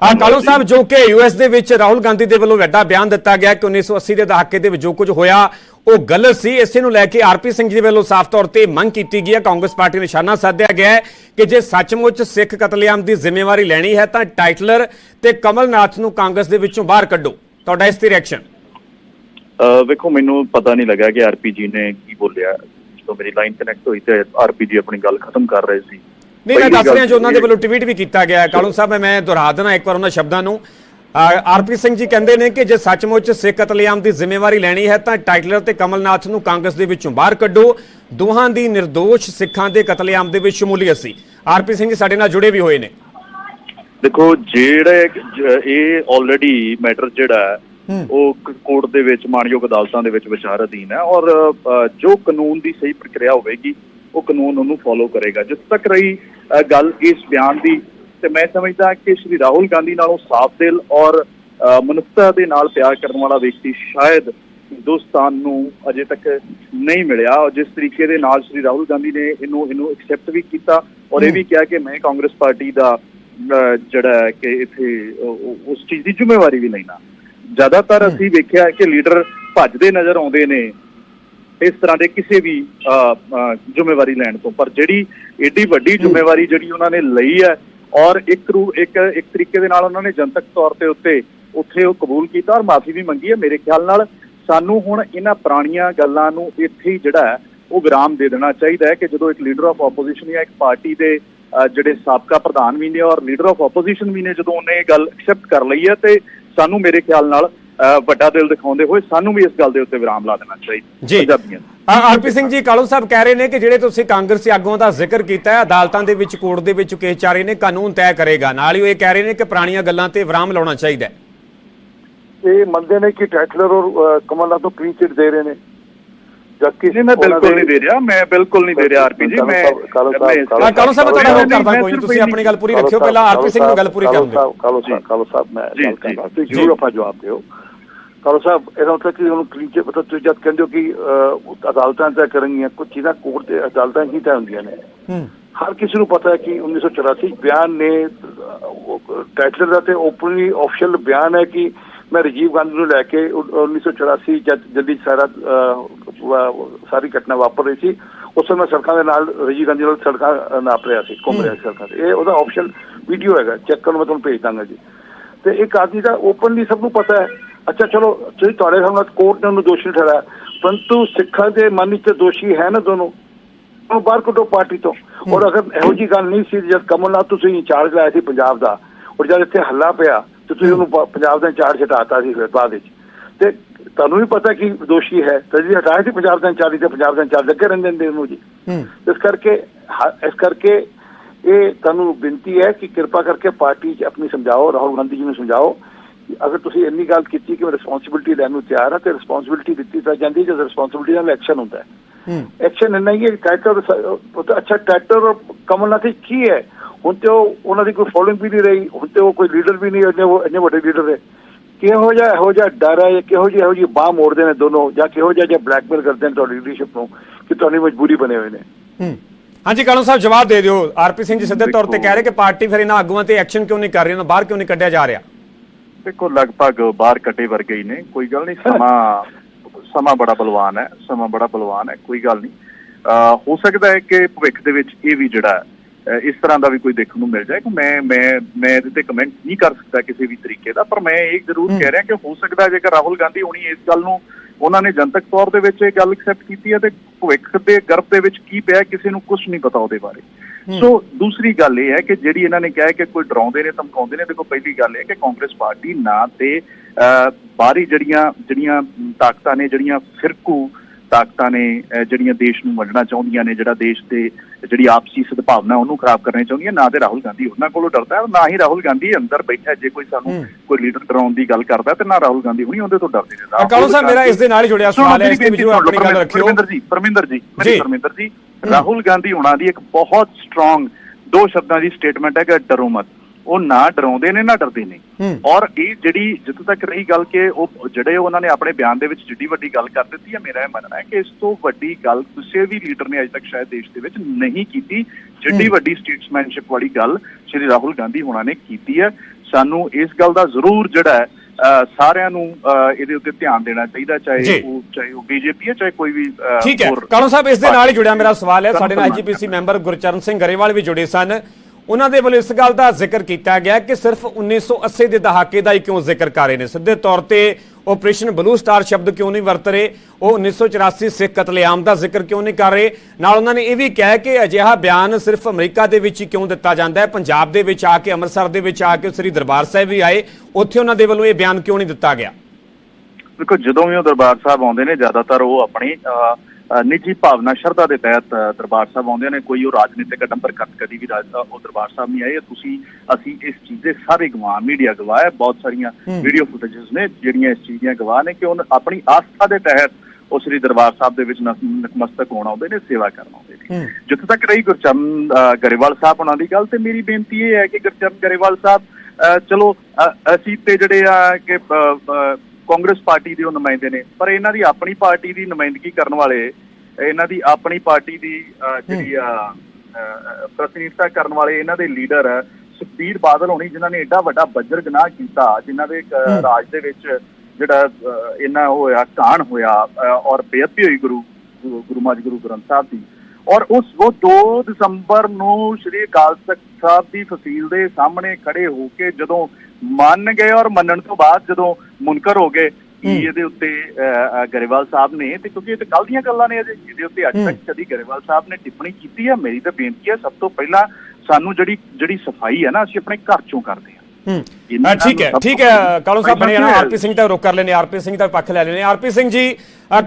ਆ ਕਾਲੂ ਸਾਹਿਬ ਜੋ ਕਿ ਯੂਐਸ ਦੇ ਵਿੱਚ ਰਾਹੁਲ ਗਾਂਧੀ ਦੇ ਵੱਲੋਂ ਵੱਡਾ ਬਿਆਨ ਦਿੱਤਾ ਗਿਆ ਕਿ 1980 ਦੇ ਦਹਾਕੇ ਦੇ ਵਿੱਚ ਜੋ ਕੁਝ ਹੋਇਆ ਉਹ ਗਲਤ ਸੀ। ਇਸੇ ਨੂੰ ਲੈ ਕੇ ਆਰਪੀ ਸਿੰਘ ਜੀ ਦੇ ਵੱਲੋਂ ਸਾਫ਼ ਤੌਰ ਤੇ ਮੰਗ ਕੀਤੀ ਗਈ ਹੈ। ਕਾਂਗਰਸ ਪਾਰਟੀ ਨਿਸ਼ਾਨਾ ਸਾਧਿਆ ਗਿਆ ਹੈ ਕਿ ਜੇ ਸੱਚਮੁੱਚ ਸਿੱਖ ਕਤਲੇਆਮ ਦੀ ਜ਼ਿੰਮੇਵਾਰੀ ਲੈਣੀ ਹੈ ਤਾਂ ਟਾਈਟਲਰ ਤੇ ਕਮਲਨਾਥ ਨੂੰ ਕਾਂਗਰਸ ਦੇ ਵਿੱਚੋਂ ਬਾਹਰ ਕੱਢੋ। ਤੁਹਾਡਾ ਇਸ ਤੇ ਰਿਐਕਸ਼ਨ ਵੇਖੋ ਮੈਨੂੰ ਪਤਾ ਨਹੀਂ ਲੱਗਾ ਕਿ ਆਰਪੀਜੀ ਨੇ ਕੀ ਬੋਲਿਆ। ਜਦੋਂ ਮੇਰੀ ਲਾਈਨ ਕਨੈਕਟ ਹੋਈ ਤੇ ਆਰਪੀਜੀ ਆਪਣੀ ਗੱਲ ਖਤਮ ਕਰ ਰਹੇ ਸੀ। ਨਹੀਂ ਮੈਂ ਦੱਸ ਰਿਹਾ ਜੋ ਉਹਨਾਂ ਦੇ ਵੱਲੋਂ ਟਵੀਟ ਵੀ ਕੀਤਾ ਗਿਆ ਹੈ। ਕਾਲੂ ਸਾਹਿਬ ਮੈਂ- ਦੁਹਰਾ ਦੇਣਾ ਇੱਕ ਵਾਰ ਉਹਨਾਂ ਸ਼ਬਦਾਂ ਨੂੰ। ਆਰਪੀ ਸਿੰਘ ਜੀ ਕਹਿੰਦੇ ਨੇ ਕਿ ਜੇ ਸੱਚਮੁੱਚ ਸਿੱਖ ਕਤਲੇਆਮ ਦੀ ਜ਼ਿੰਮੇਵਾਰੀ ਲੈਣੀ ਹੈ ਤਾਂ ਟਾਈਟਲਰ ਤੇ ਕਮਲਨਾਥ ਨੂੰ ਕਾਂਗਰਸ ਦੇ ਵਿੱਚੋਂ ਬਾਹਰ ਕੱਢੋ। ਦੋਹਾਂ ਦੀ નિર્ਦੋਸ਼ ਸਿੱਖਾਂ ਦੇ ਕਤਲੇਆਮ ਦੇ ਵਿੱਚ ਸ਼ਮੂਲੀਅਤ ਸੀ। ਆਰਪੀ ਸਿੰਘ ਜੀ ਸਾਡੇ ਨਾਲ ਜੁੜੇ ਵੀ ਹੋਏ ਨੇ। ਦੇਖੋ ਜਿਹੜੇ ਇਹ ਆਲਰੇਡੀ ਮੈਟਰ ਜਿਹੜਾ। ਉਹ ਕੋਰਟ ਦੇ ਵਿੱਚ ਮਾਣਯੋਗ ਅਦਾਲਤਾਂ ਦੇ ਵਿੱਚ ਵਿਚਾਰ ਅਧੀਨ ਹੈ ਔਰ ਜੋ ਕਾਨੂੰਨ ਦੀ ਸਹੀ ਪ੍ਰਕਿਰਿਆ ਹੋਵੇਗੀ ਉਹ ਕਾਨੂੰਨ ਉਹਨੂੰ ਫੋਲੋ ਕਰੇਗਾ। ਜਿਸ ਤੱਕ ਰਹੀ ਗੱਲ ਇਸ ਬਿਆਨ ਦੀ ਤੇ ਮੈਂ ਸਮਝਦਾ ਕਿ ਸ਼੍ਰੀ ਰਾਹੁਲ ਗਾਂਧੀ ਨਾਲੋਂ ਸਾਫ਼ ਦਿਲ ਔਰ ਮਨੁੱਖਤਾ ਦੇ ਨਾਲ ਪਿਆਰ ਕਰਨ ਵਾਲਾ ਵਿਅਕਤੀ ਸ਼ਾਇਦ ਹਿੰਦੁਸਤਾਨ ਨੂੰ ਅਜੇ ਤੱਕ ਨਹੀਂ ਮਿਲਿਆ। ਔਰ ਜਿਸ ਤਰੀਕੇ ਦੇ ਨਾਲ ਸ਼੍ਰੀ ਰਾਹੁਲ ਗਾਂਧੀ ਨੇ ਇਹਨੂੰ ਇਹਨੂੰ ਐਕਸੈਪਟ ਵੀ ਕੀਤਾ ਔਰ ਇਹ ਵੀ ਕਿਹਾ ਕਿ ਮੈਂ ਕਾਂਗਰਸ ਪਾਰਟੀ ਦਾ ਜਿਹੜਾ ਹੈ ਕਿ ਇੱਥੇ ਉਸ ਚੀਜ਼ ਦੀ ਜ਼ਿੰਮੇਵਾਰੀ ਵੀ ਲੈਣਾ ਜ਼ਿਆਦਾਤਰ ਅਸੀਂ ਵੇਖਿਆ ਕਿ ਲੀਡਰ ਭੱਜਦੇ ਨਜ਼ਰ ਆਉਂਦੇ ਨੇ ਇਸ ਤਰ੍ਹਾਂ ਦੇ ਕਿਸੇ ਵੀ ਜ਼ਿੰਮੇਵਾਰੀ ਲੈਣ ਤੋਂ। ਪਰ ਜਿਹੜੀ ਏਡੀ ਵੱਡੀ ਜ਼ਿੰਮੇਵਾਰੀ ਜਿਹੜੀ ਉਹਨਾਂ ਨੇ ਲਈ ਹੈ ਔਰ ਇੱਕ ਰੂ ਇੱਕ ਇੱਕ ਤਰੀਕੇ ਦੇ ਨਾਲ ਉਹਨਾਂ ਨੇ ਜਨਤਕ ਤੌਰ ਤੇ ਉੱਤੇ ਉੱਥੇ ਉਹ ਕਬੂਲ ਕੀਤਾ ਔਰ ਮਾਫੀ ਵੀ ਮੰਗੀ ਹੈ ਮੇਰੇ ਖਿਆਲ ਨਾਲ ਸਾਨੂੰ ਹੁਣ ਇਹਨਾਂ ਪੁਰਾਣੀਆਂ ਗੱਲਾਂ ਨੂੰ ਇੱਥੇ ਹੀ ਜਿਹੜਾ ਉਹ ਵਿਰਾਮ ਦੇ ਦੇਣਾ ਚਾਹੀਦਾ ਹੈ ਕਿ ਜਦੋਂ ਇੱਕ ਲੀਡਰ ਆਫ ਆਪੋਜੀਸ਼ਨ ਜਾਂ ਇੱਕ ਪਾਰਟੀ ਦੇ ਜਿਹੜੇ ਸਾਬਕਾ ਪ੍ਰਧਾਨ ਵੀ ਨੇ ਔਰ ਲੀਡਰ ਆਫ ਆਪੋਜੀਸ਼ਨ ਵੀ ਨੇ ਜਦੋਂ ਉਹਨੇ ਇਹ ਗੱਲ ਐਕਸੈਪਟ ਕਰ ਲਈ ਹੈ ਤੇ ਸਾਨੂੰ ਮੇਰੇ ਖਿਆਲ ਨਾਲ ਵੱਡਾ ਦਿਲ ਦਿਖਾਉਂਦੇ ਹੋਏ ਸਾਨੂੰ ਵੀ ਇਸ ਗੱਲ ਦੇ ਉੱਤੇ ਵਿਰਾਮ ਲਾ ਦੇਣਾ ਚਾਹੀਦਾ ਜੀ। ਪੰਜਾਬੀਆਂ ਆਰਪੀ ਸਿੰਘ ਜੀ ਕਾਲੂ ਸਾਹਿਬ ਕਹਿ ਰਹੇ ਨੇ ਕਿ ਜਿਹੜੇ ਤੁਸੀਂ ਕਾਂਗਰਸੀ ਆਗੂਆਂ ਦਾ ਜ਼ਿਕਰ ਕੀਤਾ ਹੈ ਅਦਾਲਤਾਂ ਦੇ ਵਿੱਚ ਕੋਰਟ ਦੇ ਵਿੱਚ ਕੇਸ ਚਾਰੇ ਨੇ ਕਾਨੂੰਨ ਤੈਅ ਕਰੇਗਾ। ਨਾਲ ਹੀ ਉਹ ਇਹ ਕਹਿ ਰਹੇ ਨੇ ਕਿ ਪੁਰਾਣੀਆਂ ਗੱਲਾਂ ਤੇ ਵਿਰਾਮ ਲਾਉਣਾ ਚਾਹੀਦਾ ਹੈ। ਇਹ ਮੰਨਦੇ ਨੇ ਕਿ ਟੈਟਲਰ ਔਰ ਕਮਲਨਾਥ ਨੂੰ ਕਲੀਨ ਚਿਟ ਦੇ ਰਹੇ ਨੇ। ਨਹੀਂ ਮੈਂ ਉਹਨਾਂ ਬਿਲਕੁਲ ਨਹੀਂ ਦੇ ਰਿਹਾ ਮੈਂ ਬਿਲਕੁਲ ਨਹੀਂ ਦੇ ਰਿਹਾ ਆਰਪੀ ਜੀ ਮੈਂ ਕਾਲੋ ਸਾਹਿਬ, ਮੈਂ- ਕਾਲੋ ਹਾਂ ਕਾਲੋ ਸਾਹਿਬ ਤੁਹਾਡਾ ਹੋਲਡ ਕਰਦਾ ਕੋਈ ਨਹੀਂ ਤੁਸੀਂ ਆਪਣੀ ਗੱਲ ਪੂਰੀ ਰੱਖਿਓ ਪਹਿਲਾਂ ਆਰਪੀ ਸਿੰਘ ਨੂੰ ਗੱਲ ਪੂਰੀ ਕਰਨ। ਦਿਓ ਕਾਲੋ ਸਾਹਿਬ ਕਾਲੋ ਸਾਹਿਬ ਮੈਂ ਜੀ, ਗੱਲ ਜੀ, ਕਰਦਾ ਤੁਸੀਂ ਜ਼ਰੂਰ ਆਪਣਾ ਜਵਾਬ ਦਿਓ। ਕਾਲੋ ਸਾਹਿਬ ਇਹਦਾ ਮਤਲਬ ਕਿ ਹੁਣ ਕਲੀਚੇ ਮਤਲਬ ਤੁਸੀਂ ਜਦ ਕਹਿੰਦੇ ਹੋ ਕਿ ਅਦਾਲਤਾਂ ਤੈਅ ਕਰਨਗੀਆਂ ਕੁਝ ਚੀਜ਼ਾਂ ਕੋਰਟ ਤੇ ਅਦਾਲਤਾਂ ਹੀ ਤੈਅ ਹੁੰਦੀਆਂ ਨੇ। ਹਰ ਕਿਸੇ ਨੂੰ ਪਤਾ ਹੈ ਕਿ 1984 ਬਿਆਨ ਨੇ ਟਾਈਟਲ ਦਾ ਤੇ ਓਪਨਲੀ ਆਫੀਸ਼ੀਅਲ ਬਿਆਨ ਹੈ ਕਿ ਮੈਂ ਰਾਜੀਵ ਗਾਂਧੀ ਨੂੰ ਲੈ ਕੇ ਉ- 1984 ਜਦ ਜਲਦੀ ਸਾਰਾ ਸਾਰੀ ਘਟਨਾ ਵਾਪਰ ਰਹੀ ਸੀ। ਉਸ ਸਮੇਂ ਸੜਕਾਂ ਦੇ ਨਾਲ ਰਾਜੀਵ ਗਾਂਧੀ ਨਾਲ ਸੜਕਾਂ ਨਾਪ ਰਿਹਾ ਸੀ ਘੁੰਮ ਰਿਹਾ ਸੀ ਸੜਕਾਂ ਤੇ। ਇਹ ਉਹਦਾ ਆਫੀਸ਼ੀਅਲ ਵੀਡੀਓ ਹੈਗਾ ਚੈੱਕ ਕਰੋ ਮੈਂ ਤੁਹਾਨੂੰ ਭੇਜ ਦਾਂਗਾ ਜੀ। ਤੇ ਇੱਕ ਆਦਮੀ ਦਾ ਓਪਨਲੀ ਸਭ ਨੂੰ ਪਤਾ ਹੈ ਅੱਛਾ ਚਲੋ ਤੁਸੀਂ ਤੁਹਾਡੇ ਸਾਹਮਣੇ ਕੋਰਟ ਨੇ ਉਹਨੂੰ ਦੋਸ਼ੀ ਠਹਿਰਾਇਆ ਪਰੰਤੂ ਸਿੱਖਾਂ ਦੇ ਮਨ ਵਿੱਚ ਦੋਸ਼ੀ ਹੈ ਨਾ ਦੋਨੋਂ। ਉਹ ਬਾਹਰ ਕੱਢੋ ਪਾਰਟੀ ਤੋਂ। ਔਰ ਅਗਰ ਇਹੋ ਜੀ ਗੱਲ ਨਹੀਂ ਸੀ ਜਦ ਕਮਲਨਾਥ ਤੁਸੀਂ ਇੰਚਾਰਜ ਲਾਇਆ ਸੀ ਪੰਜਾਬ ਦਾ ਔਰ ਜਦ ਇੱਥੇ ਹੱਲਾ ਪਿਆ ਤੇ ਤੁਸੀਂ ਉਹਨੂੰ ਪੰਜਾਬ ਦਾ ਇੰਚਾਰਜ ਹਟਾਤਾ ਸੀ ਫਿਰ ਬਾਅਦ ਵਿੱਚ। ਤੇ ਤੁਹਾਨੂੰ ਵੀ ਪਤਾ ਕਿ ਦੋਸ਼ੀ ਹੈ ਤੇ ਜੀ ਹਟਾਇਆ ਸੀ ਪੰਜਾਬ ਦਾ ਇੰਚਾਰਜ ਤੇ ਪੰਜਾਬ ਦਾ ਇੰਚਾਰਜ ਅੱਗੇ ਰਹਿੰਦੇ ਨੇ ਉਹਨੂੰ ਜੀ। ਇਸ ਕਰਕੇ ਇਸ ਕਰਕੇ ਇਹ ਤੁਹਾਨੂੰ ਬੇਨਤੀ ਹੈ ਕਿ ਕਿਰਪਾ ਕਰਕੇ ਪਾਰਟੀ 'ਚ ਆਪਣੀ ਸਮਝਾਓ ਰਾਹੁਲ ਗਾਂਧੀ ਜੀ ਨੂੰ ਸਮਝਾਓ ਕਿ ਅਗਰ ਤੁਸੀਂ ਇੰਨੀ ਗੱਲ ਕੀਤੀ ਕਿ ਮੈਂ ਰਿਸਪੌਂਸਿਬਿਲਟੀ ਲੈਣ ਨੂੰ ਤਿਆਰ ਹਾਂ ਤੇ ਰਿਸਪੌਂਸਿਬਿਲਟੀ ਦਿੱਤੀ ਤਾਂ ਜਾਂਦੀ ਜਦ ਰਿਸਪੌਂਸਿਬਿਲਟੀ ਨਾਲ ਐਕਸ਼ਨ ਹੁੰਦਾ ਹੈ। ਐਕਸ਼ਨ ਇੰਨਾ ਹੀ ਹੈ ਕਿ ਟਰੈਕਟਰ ਅੱਛਾ ਟਰੈਕਟਰ ਕਮਲਨਾਥ ਕੀ ਹੈ? ਹੁਣ ਤੇ ਉਹ ਉਹਨਾਂ ਦੀ ਕੋਈ ਫੋਲੋਇੰਗ ਵੀ ਨਹੀਂ ਰਹੀ ਹੁਣ ਤੇ ਉਹ ਕੋਈ ਲੀਡਰ ਵੀ ਨਹੀਂ ਇੰਨੇ ਵੱਡੇ ਲੀਡਰ ਹੈ ਕਿਹੋ ਜਿਹਾ ਇਹੋ ਜਿਹਾ ਡਰ ਹੈ ਜਾਂ ਕਿਹੋ ਜਿਹੀ ਇਹੋ ਜਿਹੀ ਬਾਹ ਮੋੜਦੇ ਨੇ ਦੋਨੋਂ ਜਾਂ ਕਿਹੋ ਜਿਹਾ ਜਿਹਾ ਬਲੈਕਮੇਲ ਕਰਦੇ ਨੇ ਤੁਹਾਡੀ ਲੀਡਰਸ਼ਿਪ ਨੂੰ ਕਿ ਤੁਹਾਡੀ ਮਜਬੂਰੀ ਬਣੇ ਹੋਏ ਨੇ? ਹੂੰ। ਹਾਂਜੀ ਕਾਲੋ ਸਾਹਿਬ ਜਵਾਬ ਦੇ ਦਿਓ। ਆਰਪੀ ਸਿੰਘ ਜੀ ਸਿੱਧੇ ਤੌਰ ਤੇ ਕਹਿ ਰਹੇ ਕਿ ਪਾਰਟੀ ਫਿਰ ਇਹਨਾਂ ਆਗੂਆਂ ਤੇ ਐਕਸ਼ਨ ਕਿਉਂ ਨਹੀਂ ਕਰ ਰਹੀ ਉਹਨਾਂ ਬਾਹਰ ਕਿਉਂ ਨਹੀਂ ਕੱਢਿਆ ਜਾ ਰਿਹਾ? ਦੇਖੋ ਲਗਭਗ ਬਾਹਰ ਕੱਟੇ ਵਰਗੇ ਹੀ ਨੇ। ਕੋਈ ਗੱਲ ਨਹੀਂ ਸਮਾਂ [LAUGHS] ਸਮਾਂ ਬੜਾ ਬਲਵਾਨ ਹੈ ਸਮਾਂ ਬੜਾ ਬਲਵਾਨ ਹੈ ਕੋਈ ਗੱਲ ਨਹੀਂ। ਅਹ ਹੋ ਸਕਦਾ ਹੈ ਕਿ ਭਵਿੱਖ ਦੇ ਵਿੱਚ ਇਹ ਵੀ ਜਿਹੜਾ ਇਸ ਤਰ੍ਹਾਂ ਦਾ ਵੀ ਕੋਈ ਦੇਖਣ ਨੂੰ ਮਿਲ ਜਾਏ। ਕਿ ਮੈਂ ਮੈਂ ਮੈਂ ਇਹਦੇ ਤੇ ਕਮੈਂਟ ਨਹੀਂ ਕਰ ਸਕਦਾ ਕਿਸੇ ਵੀ ਤਰੀਕੇ ਦਾ ਪਰ ਮੈਂ ਇਹ ਜ਼ਰੂਰ ਕਹਿ ਰਿਹਾ ਕਿ ਹੋ ਸਕਦਾ ਜੇਕਰ ਰਾਹੁਲ ਗਾਂਧੀ ਹੁਣੀ ਇਸ ਗੱਲ ਨੂੰ ਉਹਨਾਂ ਨੇ ਜਨਤਕ ਤੌਰ ਦੇ ਵਿੱਚ ਇਹ ਗੱਲ ਐਕਸੈਪਟ ਕੀਤੀ ਹੈ ਤੇ ਭਵਿੱਖ ਦੇ ਗਰਭ ਦੇ ਵਿੱਚ ਕੀ ਪਿਆ ਕਿਸੇ ਨੂੰ ਕੁਝ ਨਹੀਂ ਪਤਾ ਉਹਦੇ ਬਾਰੇ। ਸੋ ਦੂਸਰੀ ਗੱਲ ਇਹ ਹੈ ਕਿ ਜਿਹੜੀ ਇਹਨਾਂ ਨੇ ਕਿਹਾ ਕਿ ਕੋਈ ਡਰਾਉਂਦੇ ਨੇ ਧਮਕਾਉਂਦੇ ਨੇ ਦੇਖੋ ਪਹਿਲੀ ਗੱਲ ਇਹ ਹੈ ਕਿ ਕਾਂਗਰਸ ਪਾਰਟੀ ਨਾ ਤੇ ਬਾਹਰੀ ਜਿਹੜੀਆਂ ਜਿਹੜੀਆਂ ਤਾਕਤਾਂ ਨੇ ਜਿਹੜੀਆਂ ਫਿਰਕੂ ਤਾਕਤਾਂ ਨੇ ਜਿਹੜੀਆਂ ਦੇਸ਼ ਨੂੰ ਵੰਡਣਾ ਚਾਹੁੰਦੀਆਂ ਨੇ ਜਿਹੜਾ ਦੇਸ਼ ਤੇ ਜਿਹੜੀ ਆਪਸੀ ਸਦਭਾਵਨਾ ਉਹਨੂੰ ਖਰਾਬ ਕਰਨਾ ਚਾਹੁੰਦੀਆਂ ਨਾ ਤੇ ਰਾਹੁਲ ਗਾਂਧੀ ਉਹਨਾਂ ਕੋਲੋਂ ਡਰਦਾ ਹੈ, ਨਾ ਹੀ ਰਾਹੁਲ ਗਾਂਧੀ ਅੰਦਰ ਬੈਠਾ ਜੇ ਕੋਈ ਸਾਨੂੰ ਹੂੰ। ਕੋਈ ਲੀਡਰ ਡਰਾਉਣ ਦੀ ਗੱਲ ਕਰਦਾ ਤੇ ਨਾ ਰਾਹੁਲ ਗਾਂਧੀ ਹੁਣੀ ਉਹਦੇ ਤੋਂ ਡਰਦੇ ਨੇ ਕਾਲੋ ਸਾਹਿਬ, ਮੇਰਾ ਇਸ ਦੇ ਨਾਲ ਹੀ ਜੁੜਿਆ ਸਵਾਲ ਹੈ, ਇਸ ਦੇ ਵਿੱਚ ਆਪਣੀ ਗੱਲ ਰੱਖਿਓ। ਪਰਮਿੰਦਰ ਜੀ ਪਰਮਿੰਦਰ ਜੀ ਜੀ। ਮੇਰੀ ਪਰਮਿੰਦਰ ਜੀ ਰਾਹੁਲ ਗਾਂਧੀ ਹੁਣਾਂ ਦੀ ਇੱਕ ਬਹੁਤ ਸਟਰੋਂਗ ਦੋ ਸ਼ਬਦਾਂ ਦੀ ਸਟੇਟਮੈਂਟ ਹੈ ਕਿ ਡਰੋ ਮਤ ਉਹ ਨਾ ਡਰਾਉਂਦੇ ਨੇ ਨਾ ਡਰਦੇ ਨੇ। ਔਰ ਇਹ ਜਿਹੜੀ ਜਿੱਥੋਂ ਤੱਕ ਰਹੀ ਗੱਲ ਕਿ ਉਹ ਜਿਹੜੇ ਉਹਨਾਂ ਨੇ ਆਪਣੇ ਬਿਆਨ ਦੇ ਵਿੱਚ ਜਿੱਡੀ ਵੱਡੀ ਗੱਲ ਕਰ ਦਿੱਤੀ ਹੈ ਮੇਰਾ ਇਹ ਮੰਨਣਾ ਹੈ ਕਿ ਇਸ ਤੋਂ ਵੱਡੀ ਗੱਲ ਕਿਸੇ ਵੀ ਲੀਡਰ ਨੇ ਅਜੇ ਤੱਕ ਸ਼ਾਇਦ ਦੇਸ਼ ਦੇ ਵਿੱਚ ਨਹੀਂ ਕੀਤੀ। ਜਿੱਡੀ। ਵੱਡੀ ਸਟੇਟਸਮੈਨਸ਼ਿਪ ਵਾਲੀ ਗੱਲ ਸ਼੍ਰੀ ਰਾਹੁਲ ਗਾਂਧੀ ਹੁਣਾਂ ਨੇ ਕੀਤੀ ਹੈ ਸਾਨੂੰ ਇਸ ਗੱਲ ਦਾ ਜ਼ਰੂਰ ਜਿਹੜਾ ਸਾਰਿਆਂ ਨੂੰ ਇਹਦੇ ਉੱਤੇ ਧਿਆਨ ਦੇਣਾ ਚਾਹੀਦਾ। ਚਾਹੇ ਉਹ ਚਾਹੇ ਉਹ ਬੀਜੇਪੀ ਹੈ ਚਾਹੇ ਕੋਈ ਵੀ ਠੀਕ ਹੈ। ਕਾਲੋ ਸਾਹਿਬ ਇਸ ਦੇ ਨਾਲ ਹੀ ਜੁੜਿਆ ਮੇਰਾ ਸਵਾਲ ਹੈ। ਸਾਡੇ ਨਾਲ ਐਜੀਪੀਸੀ ਮੈਂਬਰ ਗੁਰਚਰਨ ਸਿੰਘ ਗਰੇਵਾਲ ਵੀ ਜੁੜੇ ਸਨ। ਉਹਨਾਂ ਦੇ ਵੱਲੋਂ ਇਸ ਗੱਲ ਦਾ ਜ਼ਿਕਰ ਕੀਤਾ ਗਿਆ ਕਿ ਸਿਰਫ 1980 ਦੇ ਦਹਾਕੇ ਦਾ ਹੀ ਕਿਉਂ ਜ਼ਿਕਰ ਕਰ ਰਹੇ ਨੇ? ਸਿੱਧੇ ਤੌਰ ਤੇ ਆਪਰੇਸ਼ਨ ਬਲੂ ਸਟਾਰ ਸ਼ਬਦ ਕਿਉਂ ਨਹੀਂ ਵਰਤ ਰਹੇ? ਉਹ 1984 ਸਿੱਖ ਕਤਲੇਆਮ ਦਾ ਜ਼ਿਕਰ ਕਿਉਂ ਨਹੀਂ ਕਰ ਰਹੇ? ਨਾਲ ਉਹਨਾਂ ਨੇ ਇਹ ਵੀ ਕਿਹਾ ਕਿ ਅਜਿਹਾ ਬਿਆਨ ਸਿਰਫ ਅਮਰੀਕਾ ਦੇ ਵਿੱਚ ਹੀ ਕਿਉਂ ਦਿੱਤਾ ਜਾਂਦਾ ਹੈ? ਪੰਜਾਬ ਦੇ ਵਿੱਚ ਆ ਕੇ, ਅੰਮ੍ਰਿਤਸਰ ਦੇ ਵਿੱਚ ਆ ਕੇ ਸ੍ਰੀ ਦਰਬਾਰ ਸਾਹਿਬ ਵੀ ਆਏ, ਉੱਥੇ ਉਹਨਾਂ ਦੇ ਵੱਲੋਂ ਇਹ ਬਿਆਨ ਕਿਉਂ ਨਹੀਂ ਦਿੱਤਾ ਗਿਆ? ਦੇਖੋ, ਜਦੋਂ ਵੀ ਉਹ ਦਰਬਾਰ ਸਾਹਿਬ ਆਉਂਦੇ ਨੇ, ਜ਼ਿਆਦਾਤਰ ਉਹ ਆਪਣੀ ਨਿੱਜੀ ਭਾਵਨਾ ਸ਼ਰਧਾ ਦੇ ਤਹਿਤ ਦਰਬਾਰ ਸਾਹਿਬ ਆਉਂਦੇ ਨੇ ਕੋਈ ਉਹ ਰਾਜਨੀਤਿਕ ਅਡੰਬਰ ਕਰ ਕਦੀ ਵੀ ਉਹ ਦਰਬਾਰ ਸਾਹਿਬ ਨਹੀਂ ਆਏ ਤੁਸੀਂ ਅਸੀਂ ਇਸ ਚੀਜ਼ ਦੇ ਸਾਰੇ ਗਵਾਹ ਮੀਡੀਆ ਗਵਾਹ ਹੈ ਬਹੁਤ ਸਾਰੀਆਂ। ਵੀਡੀਓ ਫੁਟੇजेस ਨੇ ਜਿਹੜੀਆਂ ਇਸ ਚੀਜ਼ ਦੀਆਂ ਗਵਾਹ ਨੇ ਕਿ ਉਹ ਆਪਣੀ ਆਸਥਾ ਦੇ ਤਹਿਤ ਉਹ ਸ੍ਰੀ ਦਰਬਾਰ ਸਾਹਿਬ ਦੇ ਵਿੱਚ ਨਤ- ਨਤਮਸਤਕ ਹੋਣ ਆਉਂਦੇ ਨੇ ਸੇਵਾ ਕਰਨ ਆਉਂਦੇ ਨੇ। ਜਿੱਥੇ ਤੱਕ ਰਹੀ ਗੁਰਚਰਨ ਗਰੇਵਾਲ ਸਾਹਿਬ ਉਹਨਾਂ ਦੀ ਗੱਲ ਤੇ ਮੇਰੀ ਬੇਨਤੀ ਇਹ ਹੈ ਕਿ ਗੁਰਚਰਨ ਗਰੇਵਾਲ ਸਾਹਿਬ ਚਲੋ ਅਸੀਂ ਤੇ ਜਿਹੜੇ ਆ ਕਿ ਕਾਂਗਰਸ ਪਾਰਟੀ ਦੇ ਉਹ ਨੁਮਾਇੰਦੇ ਨੇ ਪਰ ਇਹਨਾਂ ਦੀ ਆਪਣੀ ਪਾਰਟੀ ਦੀ ਨੁਮਾਇੰਦਗੀ ਕਰਨ ਵਾਲੇ ਇਹਨਾਂ ਦੀ ਆਪਣੀ ਪਾਰਟੀ ਦੀ ਜਿਹੜੀ ਪ੍ਰਤੀਨਿਧਤਾ ਕਰਨ ਵਾਲੇ ਇਹਨਾਂ ਦੇ ਲੀਡਰ ਸੁਖਬੀਰ ਬਾਦਲ ਹੋਣੀ ਜਿਨ੍ਹਾਂ ਨੇ ਐਡਾ ਵੱਡਾ ਬੱਜਰ ਗੁਨਾਹ ਕੀਤਾ ਜਿਨ੍ਹਾਂ ਦੇ। ਰਾਜ ਦੇ ਵਿੱਚ ਜਿਹੜਾ ਇਹਨਾਂ ਹੋਇਆ ਕਾਣ ਹੋਇਆ ਔਰ ਬੇਅਦਬੀ ਹੋਈ ਗੁਰੂ ਗੁਰੂ ਗੁਰੂ ਮਾਜ ਗੁਰੂ ਗ੍ਰੰਥ ਸਾਹਿਬ ਦੀ ਔਰ ਉਸ ਉਹ 2 ਦਸੰਬਰ ਨੂੰ ਸ਼੍ਰੀ ਅਕਾਲ ਤਖਤ ਸਾਹਿਬ ਦੀ ਫਸੀਲ ਦੇ ਸਾਹਮਣੇ ਖੜੇ ਹੋ ਕੇ ਜਦੋਂ ਮੰਨ ਗਏ ਔਰ ਮੰਨਣ ਤੋਂ ਬਾਅਦ ਜਦੋਂ ਮੁਨਕਰ ਹੋ ਗਏ ਕਿ। ਇਹਦੇ ਉੱਤੇ ਗਰੇਵਾਲ ਸਾਹਿਬ ਨੇ ਤੇ ਕਿਉਂਕਿ ਇਹ ਤਾਂ ਕੱਲ ਦੀਆਂ ਗੱਲਾਂ ਨੇ ਅਜੇ ਜਿਹਦੇ ਉੱਤੇ ਅੱਜ। ਤੱਕ ਕਦੀ ਗਰੇਵਾਲ ਸਾਹਿਬ ਨੇ ਟਿੱਪਣੀ ਕੀਤੀ ਹੈ ਮੇਰੀ ਤਾਂ ਬੇਨਤੀ ਹੈ ਸਭ ਤੋਂ ਪਹਿਲਾਂ ਸਾਨੂੰ ਜਿਹੜੀ ਜਿਹੜੀ ਸਫ਼ਾਈ ਹੈ ਨਾ ਅਸੀਂ ਆਪਣੇ ਘਰ ਚੋਂ ਕਰਦੇ ਹਾਂ। ਠੀਕ ਹੈ ਠੀਕ ਹੈ ਕਾਲੋ ਸਾਹਿਬ ਬਣੇ ਨਾ ਆਰਪੀ ਸਿੰਘ ਦਾ ਰੁਕ ਕਰ ਲੈਣੇ ਆਰਪੀ ਸਿੰਘ ਦਾ ਪੱਖ ਲੈ ਲੈਣੇ ਆਰਪੀ ਸਿੰਘ ਜੀ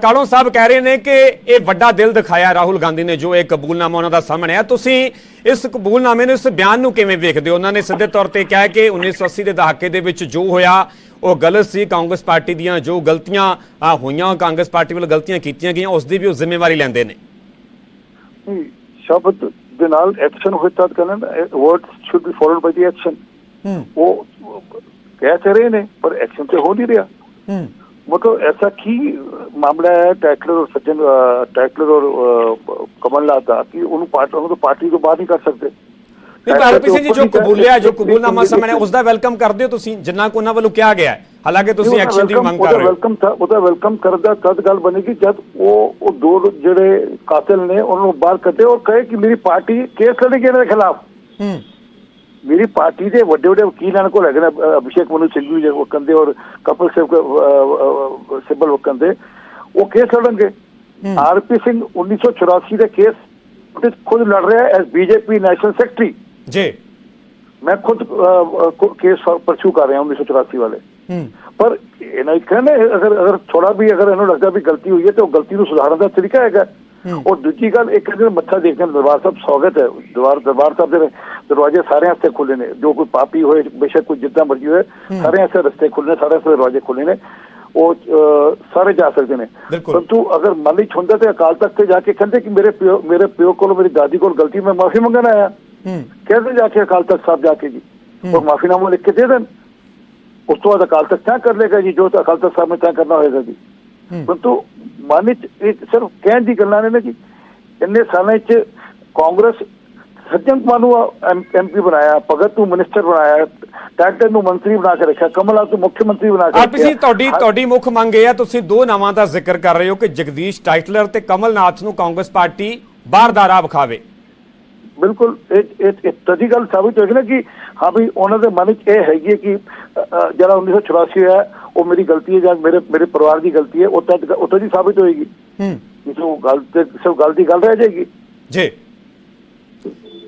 ਕਾਲੋ ਸਾਹਿਬ ਕਹਿ ਰਹੇ ਨੇ ਕਿ ਇਹ ਵੱਡਾ ਦਿਲ ਦਿਖਾਇਆ ਰਾਹੁਲ ਗਾਂਧੀ ਨੇ ਜੋ ਇਹ ਕਬੂਲਨਾਮਾ ਉਹਨਾਂ ਦਾ ਸਾਹਮਣੇ ਆ ਤੁਸੀਂ ਇਸ ਕਬੂਲਨਾਮੇ ਨੂੰ ਇਸ ਬਿਆਨ ਨੂੰ ਕਿਵੇਂ ਵੇਖਦੇ ਹੋ? ਉਹਨਾਂ ਨੇ ਸਿੱਧੇ ਤੌਰ ਤੇ ਕਿਹਾ ਕਿ 1980 ਦੇ ਦਹਾਕੇ ਦੇ ਵਿੱਚ ਜੋ ਹੋਇਆ ਉਹ ਗਲਤ ਸੀ। ਕਾਂਗਰਸ ਪਾਰਟੀ ਦੀਆਂ ਜੋ ਗਲਤੀਆਂ ਹੋਈਆਂ ਕਾਂਗਰਸ ਪਾਰਟੀ ਵੱਲੋਂ ਗਲਤੀਆਂ ਕੀਤੀਆਂ ਗਈਆਂ ਉਸ ਦੀ ਵੀ ਉਹ ਜ਼ਿੰਮੇਵਾਰੀ ਲੈਂਦੇ ਨੇ। ਸ਼ਬਦ ਦੇ ਨਾਲ ਐਕਸ਼ਨ ਹੋਏ ਤਾਂ ਕਹਿੰਦਾ word should be followed by the action ਉਹ ਕਹਿ ਤੇ ਰਹੇ ਨੇ ਪਰ ਐਕਸ਼ਨ ਤੇ ਹੋ ਨਹੀਂ ਰਿਹਾ। ਹੂੰ। ਮਤਲਬ ਐਸਾ ਕੀ ਮਾਮਲਾ ਹੈ ਟੈਕਲਰ ਔਰ ਸੱਜਣ ਅ, ਟੈਕਲਰ ਔਰ ਅ, ਕਮਲਨਾਥ ਦਾ ਕਿ ਉਹਨੂੰ ਪਾਰਟੀ ਤਾਂ ਪਾਰਟੀ ਤੋਂ ਬਾਹਰ ਨਹੀਂ ਕਰ ਸਕਦੇ। ਭਾਰਤ ਸਿੰਘ ਜੀ ਜੋ ਕਬੂਲਿਆ ਜੋ ਕਬੂਲਨਾਮਾ ਸਾਹਮਣੇ ਉਸ ਦਾ ਵੈਲਕਮ ਕਰਦੇ ਹੋ ਤੁਸੀਂ ਜਿੰਨਾ ਕੋ ਉਹਨਾਂ ਵੱਲੋਂ ਕਿਹਾ ਗਿਆ ਹੈ। ਹਾਲਾਂਕਿ ਤੁਸੀਂ ਐਕਸ਼ਨ ਦੀ ਮੰਗ ਕਰ ਰਹੇ ਹੋ। ਵੈਲਕਮ ਥਾ ਉਹਦਾ ਵੈਲਕਮ ਕਰਦਾ ਤਦ ਗੱਲ ਬਣੇਗੀ ਜਦ ਉਹ ਉਹ ਦੋ ਜਿਹੜੇ ਕਾਤਲ ਨੇ ਉਹਨਾਂ ਨੂੰ ਬਾਹਰ ਕੱਢੇ ਔਰ ਕਹੇ ਕਿ ਮੇਰੀ ਪਾਰਟੀ ਕੇਸ ਲੜੇਗੀ ਇਹਨਾਂ ਦੇ ਖਿਲਾਫ। ਹੂੰ। ਮੇਰੀ ਪਾਰਟੀ ਦੇ ਵੱਡੇ ਵੱਡੇ ਵਕੀਲ ਕੋਲ ਹੈਗੇ ਅਭਿਸ਼ੇਕ ਮਨੂ ਸਿੰਘੂ ਜੀ ਵਕੰਦੇ ਔਰ ਕਪਲ ਸਿਬ ਸਿਬਲ ਵਕੰਦੇ ਉਹ ਕੇਸ ਲੜਨਗੇ। ਆਰਪੀ ਸਿੰਘ 1984 ਦੇ ਕੇਸ ਵਿੱਚ ਖੁਦ ਲੜ ਰਿਹਾ ਐਸ ਬੀਜੇਪੀ ਨੈਸ਼ਨਲ ਸੈਕਟਰੀ। ਜੀ। ਮੈਂ ਖੁਦ ਕੇਸ ਪਰਸੂ ਕਰ ਰਿਹਾ 1984 ਵਾਲੇ। ਹੂੰ। ਪਰ ਇਹਨਾਂ ਇੱਕ ਕਹਿੰਦੇ ਅਗਰ ਅਗਰ ਥੋੜਾ ਵੀ ਅਗਰ ਇਹਨੂੰ ਲੱਗਦਾ ਵੀ ਗਲਤੀ ਹੋਈ ਹੈ ਤੇ ਉਹ ਗਲਤੀ ਨੂੰ ਸੁਧਾਰਨ ਦਾ ਤਰੀਕਾ ਹੈਗਾ। ਔਰ ਦੂਜੀ ਗੱਲ ਇੱਕ ਜਿਹੜੇ ਮੱਥਾ ਦੇਖਦੇ ਨੇ ਦਰਬਾਰ ਸਾਹਿਬ ਸਵਾਗਤ ਹੈ। ਦਰਬਾਰ ਦਰਬਾਰ ਸਾਹਿਬ ਦੇ ਦਰਵਾਜ਼ੇ ਸਾਰੇ ਹੱਥੇ ਖੁੱਲੇ ਨੇ। ਜੋ ਕੋਈ ਪਾਪੀ ਹੋਏ ਬੇਸ਼ੱਕ ਕੋਈ ਜਿੱਦਾਂ ਮਰਜ਼ੀ ਹੋਏ ਸਾਰੇ ਹੱਥੇ ਰਸਤੇ ਖੁੱਲੇ ਨੇ ਸਾਰੇ ਹੱਥੇ ਦਰਵਾਜ਼ੇ ਖੁੱਲੇ ਨੇ। ਉਹ ਸਾਰੇ ਜਾ ਸਕਦੇ ਨੇ। ਪਰੰਤੂ ਅਗਰ ਮਨ ਵਿੱਚ ਹੁੰਦਾ ਤੇ ਅਕਾਲ ਤਖਤ ਤੇ ਜਾ ਕੇ ਕਹਿੰਦੇ ਕਿ ਮੇਰੇ ਪਿਓ ਮੇਰੇ ਪਿਓ ਕੋਲੋਂ ਮੇਰੀ ਦਾਦੀ ਕੋਲ ਗਲਤੀ ਮੈਂ ਮਾਫੀ ਮੰਗਣ ਆਇਆ। ਕਹਿੰਦੇ ਜਾ ਕੇ ਅਕਾਲ ਤਖਤ ਸਾਹਿਬ ਜਾ ਕੇ ਜੀ। ਉਹ ਮਾਫੀਨਾਮਾ ਲਿਖ ਕੇ ਦੇ ਦੇਣ। ਉਸ ਤੋਂ ਬਾਅਦ ਅਕਾਲ ਤਖਤ ਤੈਅ ਕਰ ਲੇਗਾ ਜੀ। ਜੋ ਤਾਂ ਅਕਾਲ ਤਖਤ ਸਾਹਿਬ ਨੇ ਤੈਅ ਕਰਨਾ ਹੋਏਗਾ ਜੀ। ਪਰੰਤੂ ਮਨ ਵਿੱਚ ਇੱਕ ਸਿਰਫ ਕਹਿਣ ਦੀ ਗੱਲਾਂ ਨੇ ਨਾ ਜੀ ਇੰਨੇ ਸਾਲਾਂ ਵਿੱਚ ਕਾਂਗਰਸ ਸੱਜਣ ਕੁਮਾਰ ਨੂੰ ਐਮਪੀ ਬਣਾਇਆ ਭਗਤ ਨੂੰ ਮਿਨਿਸਟਰ ਬਣਾਇਆ ਟੈਕਟਰ ਨੂੰ ਮੰਤਰੀ ਬਣਾ ਕੇ ਰੱਖਿਆ ਕਮਲਨਾਥ ਨੂੰ ਮੁੱਖ ਮੰਤਰੀ ਬਣਾ ਕੇ ਆਰਪੀ ਸਿੰਘ ਤੁਹਾਡੀ ਤੁਹਾਡੀ ਮੁੱਖ ਮੰਗ ਇਹ ਹੈ ਤੁਸੀਂ ਦੋ ਨਾਵਾਂ ਦਾ ਜ਼ਿਕਰ ਕਰ ਰਹੇ ਹੋ ਕਿ ਜਗਦੀਸ਼ ਟਾਈਟਲਰ ਤੇ ਕਮਲਨਾਥ ਨੂੰ ਕਾਂਗਰਸ ਪਾਰਟੀ ਬਾਹਰ ਦਾ ਰਾਹ ਵਿਖਾਵੇ। ਬਿਲਕੁਲ ਇਹ ਇਹ ਤਦੀ ਗੱਲ ਸਾਬਿਤ ਹੋਏਗੀ ਨਾ ਕਿ ਹਾਂ ਵੀ ਉਹਨਾਂ ਦੇ ਮਨ ਵਿੱਚ ਇਹ ਹੈਗੀ ਹੈ ਕਿ ਜਿਹੜਾ 1984 ਹੈ ਉਹ ਮੇਰੀ ਗਲਤੀ ਹੈ ਜਾਂ ਮੇਰੇ ਮੇਰੇ ਪਰਿਵਾਰ ਦੀ ਗਲਤੀ ਹੈ ਉਹ ਤਦ ਉਹ ਤਦ ਹੀ ਸਾਬਿਤ ਹੋਏਗੀ। ਹੂੰ। ਕਿਸੇ ਉਹ ਗੱਲ ਤੇ ਸਿਰਫ ਗੱਲ ਦੀ ਗੱਲ ਰਹਿ ਜਾਏਗੀ। ਜੀ।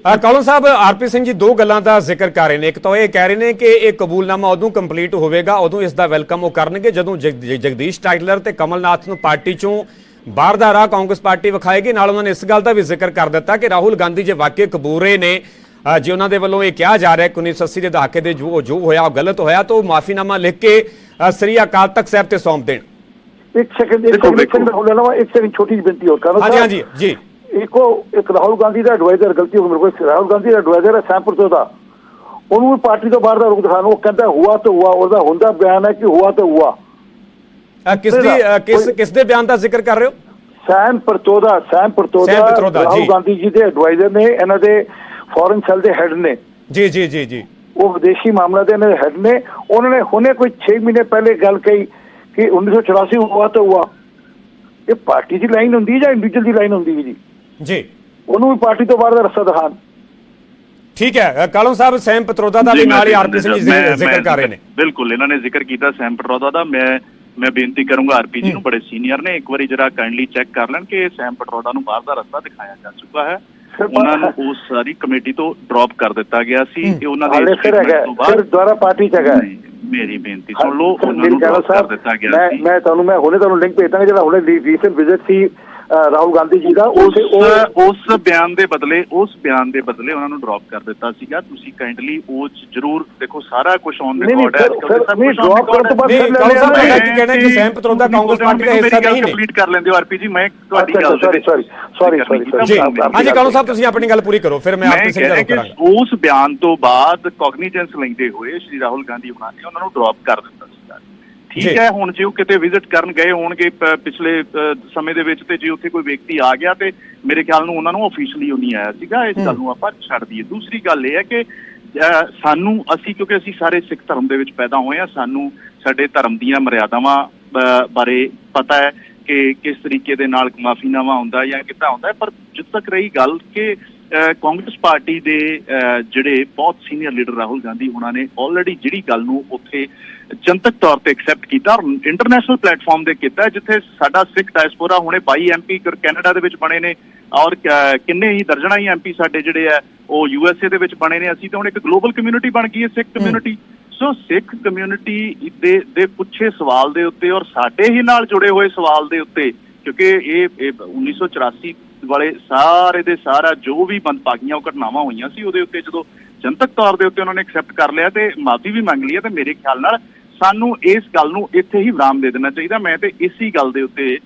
ਆ ਕੌਲਨ ਸਾਹਿਬ ਆਰਪੀ ਸਿੰਘ ਜੀ ਦੋ ਗੱਲਾਂ ਦਾ ਜ਼ਿਕਰ ਕਰ ਰਹੇ ਨੇ। ਇੱਕ ਤਾਂ ਇਹ ਕਹਿ ਰਹੇ ਨੇ ਕਿ ਇਹ ਕਬੂਲਨਾਮਾ ਉਦੋਂ ਕੰਪਲੀਟ ਹੋਵੇਗਾ ਉਦੋਂ ਇਸ ਦਾ ਵੈਲਕਮ ਉਹ ਕਰਨਗੇ ਜਦੋਂ ਜਗ- ਜ- ਜਗਦੀਸ਼ ਟਾਈਟਲਰ ਤੇ ਕਮਲਨਾਥ ਨੂੰ ਪਾਰਟੀ ਚੋਂ ਬਾਹਰ ਦਾ ਰਾਹ ਕਾਂਗਰਸ ਪਾਰਟੀ ਵਿਖਾਏਗੀ। ਨਾਲ ਉਹਨਾਂ ਨੇ ਇਸ ਗੱਲ ਦਾ ਵੀ ਜ਼ਿਕਰ ਕਰ ਦਿੱਤਾ ਕਿ ਰਾਹੁਲ ਗਾਂਧੀ ਜੇ ਵਾਕਈ ਕਬੂਲ ਰਹੇ ਨੇ ਜੇ ਉਹਨਾਂ ਦੇ ਵੱਲੋਂ ਇਹ ਕਿਹਾ ਜਾ ਰਿਹਾ ਹੈ ਕਿ 1980 ਦੇ ਦਹਾਕੇ ਦੇ ਜੋ ਜੋ ਹੋਇਆ ਉਹ ਗਲਤ ਹੋਇਆ ਤਾਂ ਉਹ ਮਾਫੀਨਾਮਾ ਲਿਖ ਕੇ ਸ੍ਰੀ ਅਕਾਲ ਤਖਤ ਸਾਹਿਬ ਤੇ ਸੌਂਪ ਦੇਣ। ਇੱਕ ਸੈਕਿੰਡ ਇੱਕ ਸੈਕਿੰਡ। ਮੈਂ ਹੋ ਲੈਣਾ ਇੱਕ ਸੈਕਿੰਡ ਛੋਟੀ ਜਿਹੀ ਬੇਨਤੀ ਹੋਰ ਕਰਨਾ ਹਾਂਜੀ ਹਾਂਜੀ ਜੀ। ਇੱਕੋ ਇੱਕ ਰਾਹੁਲ ਗਾਂਧੀ ਦਾ ਐਡਵਾਈਜ਼ਰ ਗਲਤੀ ਹੋ ਗਈ ਮੇਰੇ ਕੋਲ ਰਾਹੁਲ ਗਾਂਧੀ ਦਾ ਐਡਵਾਈਜ਼ਰ ਹੈ ਸੈਂਪਰ ਤੋਂ ਦਾ। ਉਹਨੂੰ ਵੀ ਪਾਰਟੀ ਤੋਂ ਬਾਹਰ ਦਾ ਰੁਕ ਦਿਖਾਣਾ ਉਹ ਕਹਿੰਦਾ ਹੁਆ ਤਾਂ ਹੁਆ ਉਹਦਾ ਹੁੰਦਾ ਬਿਆਨ ਹੈ ਕਿ ਹੁਆ ਤਾਂ ਹੁਆ। ਕਿਸ ਦੀ ਕਿਸ ਕਿਸ ਦੇ ਬਿਆਨ ਦਾ ਜ਼ਿਕਰ ਕਰ ਰਹੇ ਹੋ? ਸੈਮ ਪਰਤੋਦਾ ਸੈਮ ਪਰਤੋਦਾ ਰਾਹੁਲ ਜੀ। ਗਾਂਧੀ ਜੀ ਦੇ ਐਡਵਾਈਜ਼ਰ ਨੇ ਇਹਨਾਂ ਦੇ ਫੋਰਨ ਸੈੱਲ ਦੇ ਹੈੱਡ ਨੇ। ਜੀ ਜੀ ਜੀ ਜੀ। ਉਹ ਵਿਦੇਸ਼ੀ ਮਾਮਲਾ ਦੇ ਦੇ ਹੈੱਡ ਨੇ ਉਹਨਾਂ ਨੇ ਹੁਣੇ ਕੋਈ 6 ਮਹੀਨੇ ਪਹਿਲੇ ਗੱਲ ਕਹੀ ਕਿ 1984 ਹੁਆ ਤਾਂ ਹੁਆ ਇਹ ਪਾਰਟੀ ਦੀ ਲਾਈਨ ਹੁੰਦੀ ਜਾਂ ਇੰਡੀਵਿਜੂਅਲ ਦੀ ਲਾਈਨ ਹੁੰਦੀ ਜੀ? ਜੀ। ਉਹਨੂੰ ਵੀ ਪਾਰਟੀ ਤੋਂ ਬਾਹਰ ਦਾ ਰਸਤਾ ਦਿਖਾਣ ਠੀਕ ਹੈ ਕਾਲਮ ਸਾਹਿਬ ਸੈਮ ਪਤਰੋਦਾ ਦਾ ਵੀ ਨਾਲ ਹੀ ਆਰਪੀ ਸਿੰਘ ਜੀ ਜ਼ਿਕਰ ਕਰ ਰਹੇ ਨੇ। ਬਿਲਕੁਲ ਇਹਨਾਂ ਨੇ ਜ਼ਿਕਰ ਕੀਤਾ ਸੈਮ ਪਟਰੋਦਾ ਦਾ। ਮੈਂ ਮੈਂ ਬੇਨਤੀ ਕਰੂੰਗਾ ਆਰਪੀ ਜੀ ਨੂੰ ਬੜੇ ਸੀਨੀਅਰ ਨੇ। ਇੱਕ ਵਾਰੀ ਜਰਾ ਕਾਈਂਡਲੀ ਚੈੱਕ ਕਰ ਲੈਣ ਕਿ ਸੈਮ ਪਟਰੋਦਾ ਨੂੰ ਬਾਹਰ ਦਾ ਰਸਤਾ ਦਿਖਾਇਆ ਜਾ ਚੁੱਕਾ ਹੈ। ਉਹਨਾਂ ਨੂੰ ਉਸ ਸਾਰੀ ਕਮੇਟੀ ਤੋਂ ਡ੍ਰੌਪ ਕਰ ਦਿੱਤਾ ਗਿਆ ਸੀ ਇਹ ਉਹਨਾਂ ਦੇ ਫਿਰ statement ਤੋਂ ਫਿਰ ਬਾਅਦ ਦੁਆਰਾ ਪਾਰਟੀ ਚ ਹੈਗਾ। ਮੇਰੀ ਬੇਨਤੀ ਸੁਣ ਲਓ ਉਹਨਾਂ ਨੂੰ drop ਕਰ ਦਿੱਤਾ ਗਿਆ ਮੈਂ ਸੀ। ਮੈਂ ਤੁਹਾਨੂੰ ਮੈਂ ਹੁਣੇ ਤੁਹਾਨੂੰ ਲਿੰਕ ਭੇਜਾਂਗਾ ਜਿਹੜਾ ਹੁਣੇ ਰੀਸੈਂਟ ਵਿਜ਼ਿਟ ਸੀ ਰਾਹੁਲ ਗਾਂਧੀ ਜੀ ਦਾ ਉਸ ਉਸੇ ਬਿਆਨ ਦੇ ਬਦਲੇ ਉਸ ਬਿਆਨ ਦੇ ਬਦਲੇ ਉਹਨਾਂ ਨੂੰ ਡ੍ਰੌਪ ਕਰ ਦਿੱਤਾ ਸੀਗਾ। ਤੁਸੀਂ ਕਾਈਂਡਲੀ ਉਹ 'ਚ ਜ਼ਰੂਰ ਦੇਖੋ ਸਾਰਾ ਕੁਝ ਔਨ ਰਿਕਾਰਡ ਹੈ। ਸਰ, ਸਰ, ਨਹੀਂ, drop ਕਰਨ ਤੋਂ ਬਾਅਦ ਮੈਂ- ਕੀ ਕਹਿਣਾ ਕਿ ਸੈਮ ਪਤਰੋਦਾ ਕਾਂਗਰਸ ਪਾਰਟੀ ਦਾ ਹਿੱਸਾ ਨਹੀਂ ਨੇ ਕੰਪਲੀਟ ਕਰ ਲੈਂਦੇ ਹੋ ਆਰਪੀ ਜੀ ਮੈਂ ਤੁਹਾਡੀ ਗੱਲ ਹਾਂਜੀ ਸਾਹਿਬ ਤੁਸੀਂ ਆਪਣੀ ਪੂਰੀ ਕਰੋ ਫਿਰ ਮੈਂ ਕਰਾਂਗਾ ਉਸ ਬਿਆਨ ਤੋਂ ਬਾਅਦ ਕੌਗਨੀਜੈਂਸ ਲੈਂਦੇ ਹੋਏ ਸ਼੍ਰੀ ਰਾਹੁਲ ਗਾਂਧੀ ਉਹਨਾਂ ਨੇ ਉਹਨਾਂ ਨੂੰ ਡ੍ਰੌਪ ਕਰ ਦਿੱਤਾ ਸੀਗਾ। ਠੀਕ ਹੈ ਹੁਣ ਜੇ ਉਹ ਕਿਤੇ ਵਿਜ਼ਿਟ ਕਰਨ ਗਏ ਹੋਣਗੇ ਪਿਛਲੇ ਸਮੇਂ ਦੇ ਵਿੱਚ ਤੇ ਜੇ ਉੱਥੇ ਕੋਈ ਵਿਅਕਤੀ ਆ ਗਿਆ ਤੇ ਮੇਰੇ ਖਿਆਲ ਨੂੰ ਉਹਨਾਂ ਨੂੰ ਆਫੀਸ਼ੀਅਲੀ ਉਹ ਨਹੀਂ ਆਇਆ ਸੀਗਾ ਇਸ ਗੱਲ ਨੂੰ ਆਪਾਂ ਛੱਡ ਦਈਏ ਦੂਸਰੀ ਗੱਲ ਇਹ ਹੈ ਕਿ ਸਾਨੂੰ ਅਸੀਂ ਕਿਉਂਕਿ ਅਸੀਂ ਸਾਰੇ ਸਿੱਖ ਧਰਮ ਦੇ ਵਿੱਚ ਪੈਦਾ ਹੋਏ ਆ ਸਾਨੂੰ ਸਾਡੇ ਧਰਮ ਦੀਆਂ ਮਰਿਆਦਾਵਾਂ ਬਾਰੇ ਪਤਾ ਹੈ ਕਿ ਕਿਸ ਤਰੀਕੇ ਦੇ ਨਾਲ ਮਾਫੀਨਾਮਾ ਹੁੰਦਾ ਜਾਂ ਕਿੱਦਾਂ ਹੁੰਦਾ। ਪਰ ਜਿੱਥੇ ਤੱਕ ਰਹੀ ਗੱਲ ਕਿ ਕਾਂਗਰਸ ਪਾਰਟੀ ਦੇ ਜਿਹੜੇ ਬਹੁਤ ਸੀਨੀਅਰ ਲੀਡਰ ਰਾਹੁਲ ਗਾਂਧੀ ਉਹਨਾਂ ਨੇ ਆਲਰੇਡੀ ਜਿਹੜੀ ਗੱਲ ਨੂੰ ਉੱਥੇ ਜਨਤਕ ਤੌਰ ਤੇ ਐਕਸੈਪਟ ਕੀਤਾ ਔਰ ਇੰਟਰਨੈਸ਼ਨਲ ਪਲੇਟਫਾਰਮ ਤੇ ਕੀਤਾ ਜਿੱਥੇ ਸਾਡਾ ਸਿੱਖ ਡਾਇਸਪੋਰਾ ਹੁਣੇ 22 ਐਮਪੀ ਕੈਨੇਡਾ ਦੇ ਵਿੱਚ ਬਣੇ ਨੇ ਔਰ ਕਿੰਨੇ ਹੀ ਦਰਜਣਾ ਹੀ ਐਮਪੀ ਸਾਡੇ ਜਿਹੜੇ ਆ ਉਹ ਯੂਐਸਏ ਦੇ ਵਿੱਚ ਬਣੇ ਨੇ। ਅਸੀਂ ਤਾਂ ਹੁਣ ਇੱਕ ਗਲੋਬਲ ਕਮਿਊਨਿਟੀ ਬਣ ਗਈ ਹੈ ਸਿੱਖ ਕਮਿਊਨਿਟੀ ਸੋ ਸਿੱਖ ਕਮਿਊਨਿਟੀ ਦੇ ਦੇ ਪੁੱਛੇ ਸਵਾਲ ਦੇ ਉੱਤੇ ਔਰ ਸਾਡੇ ਹੀ ਨਾਲ ਜੁੜੇ ਹੋਏ ਸਵਾਲ ਦੇ ਉੱਤੇ ਕਿਉਂਕਿ ਇਹ ਇਹ 1984 ਵਾਲੇ ਸਾਰੇ ਦੇ ਸਾਰਾ ਜੋ ਵੀ ਮੰਦਭਾਗੀਆਂ ਉਹ ਘਟਨਾਵਾਂ ਹੋਈਆਂ ਸੀ ਉਹਦੇ ਉੱਤੇ ਜਦੋਂ ਜਨਤਕ ਤੌਰ ਦੇ ਉੱਤੇ ਉਹਨਾਂ ਨੇ ਐਕਸੈਪਟ ਕਰ ਲਿਆ ਤੇ ਮਾਫੀ ਵੀ ਮੰਗ ਲਈ ਹੈ ਤੇ ਮੇਰੇ ਖਿਆਲ ਨਾਲ ਸਾਨੂੰ ਇਸ ਗੱਲ ਨੂੰ ਇੱਥੇ ਹੀ ਵਿਰਾਮ ਦੇ ਦੇਣਾ ਚਾਹੀਦਾ। ਮੈਂ ਤੇ ਇਸੀ ਗੱਲ ਦੇ ਉੱਤੇ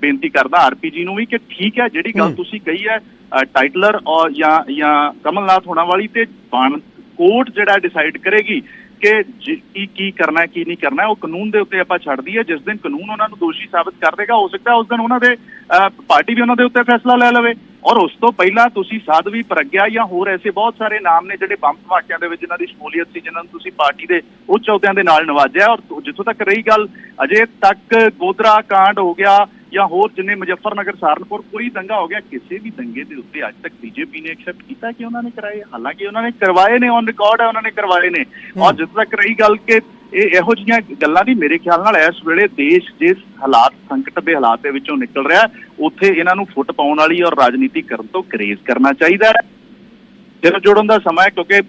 ਬੇਨਤੀ ਕਰਦਾ ਆਰਪੀਜੀ ਨੂੰ ਵੀ ਕਿ ਠੀਕ ਹੈ ਜਿਹੜੀ ਗੱਲ। ਤੁਸੀਂ ਕਹੀ ਹੈ ਟਾਈਟਲਰ ਔਰ ਜਾਂ ਜਾਂ ਕਮਲਨਾਥ ਹੋਣਾ ਵਾਲੀ ਤੇ ਬਾਣ ਕੋਰਟ ਜਿਹੜਾ ਡਿਸਾਈਡ ਕਰੇਗੀ ਕਿ ਕੀ ਕੀ ਕਰਨਾ ਹੈ ਕੀ ਨਹੀਂ ਕਰਨਾ ਉਹ ਕਾਨੂੰਨ ਦੇ ਉੱਤੇ ਆਪਾਂ ਛੱਡ ਦਈਏ ਜਿਸ ਦਿਨ ਕਾਨੂੰਨ ਉਹਨਾਂ ਨੂੰ ਦੋਸ਼ੀ ਸਾਬਤ ਕਰ ਦੇਗਾ ਹੋ ਸਕਦਾ ਉਸ ਦਿਨ ਉਹਨਾਂ ਦੇ ਪਾਰਟੀ ਵੀ ਉਹਨਾਂ ਦੇ ਉੱਤੇ ਫੈਸਲਾ ਲੈ ਲਵੇ। ਔਰ ਉਸ ਤੋਂ ਪਹਿਲਾਂ ਤੁਸੀਂ ਸਾਧਵੀ ਪ੍ਰਗਿਆ ਜਾਂ ਹੋਰ ਐਸੇ ਬਹੁਤ ਸਾਰੇ ਨਾਮ ਨੇ ਜਿਹੜੇ ਬੰਬ ਧਮਾਕਿਆਂ ਦੇ ਵਿੱਚ ਜਿਨ੍ਹਾਂ ਦੀ ਸ਼ਮੂਲੀਅਤ ਸੀ ਜਿਨ੍ਹਾਂ ਨੂੰ ਤੁਸੀਂ ਪਾਰਟੀ ਦੇ ਉੱਚ ਅਹੁਦਿਆਂ ਦੇ ਨਾਲ ਨਵਾਜਿਆ ਔਰ ਜਿੱਥੋਂ ਤੱਕ ਰਹੀ ਗੱਲ ਅਜੇ ਤੱਕ ਗੋਦਰਾ ਕਾਂਡ ਹੋ ਗਿਆ ਜਾਂ ਹੋਰ ਜਿੰਨੇ ਮੁਜ਼ੱਫਰਨਗਰ ਸਹਾਰਨਪੁਰ ਕੋਈ ਦੰਗਾ ਹੋ ਗਿਆ ਕਿਸੇ ਵੀ ਦੰਗੇ ਦੇ ਉੱਤੇ ਅੱਜ ਤੱਕ ਬੀਜੇਪੀ ਨੇ ਐਕਸੈਪਟ ਕੀਤਾ ਕਿ ਉਹਨਾਂ ਨੇ ਕਰਾਏ ਹਾਲਾਂਕਿ ਉਹਨਾਂ ਨੇ ਕਰਵਾਏ ਨੇ ਔਨ ਰਿਕਾਰਡ ਹੈ ਉਹਨਾਂ ਨੇ ਕਰਵਾਏ ਨੇ। ਔਰ ਜਿੱਥੋਂ ਤੱਕ ਰਹੀ ਗੱਲ ਕਿ ਇਹ ਇਹੋ ਜਿਹੀਆਂ ਗੱਲਾਂ ਦੀ ਮੇਰੇ ਖਿਆਲ ਨਾਲ ਇਸ ਵੇਲੇ ਦੇਸ਼ ਜਿਸ ਹਾਲਾਤ ਸੰਕਟ ਦੇ ਹਾਲਾਤ ਦੇ ਵਿੱਚੋਂ ਨਿਕਲ ਰਿਹਾ ਉੱਥੇ ਇਹਨਾਂ ਨੂੰ ਫੁੱਟ ਪਾਉਣ ਵਾਲੀ ਔਰ ਰਾਜਨੀਤੀ ਕਰਨ ਤੋਂ ਗਰੇਜ਼ ਕਰਨਾ ਚਾਹੀਦਾ ਹੈ ਸਿਰ ਜੋੜਨ ਦਾ ਸਮਾਂ ਹੈ ਕਿਉਂਕਿ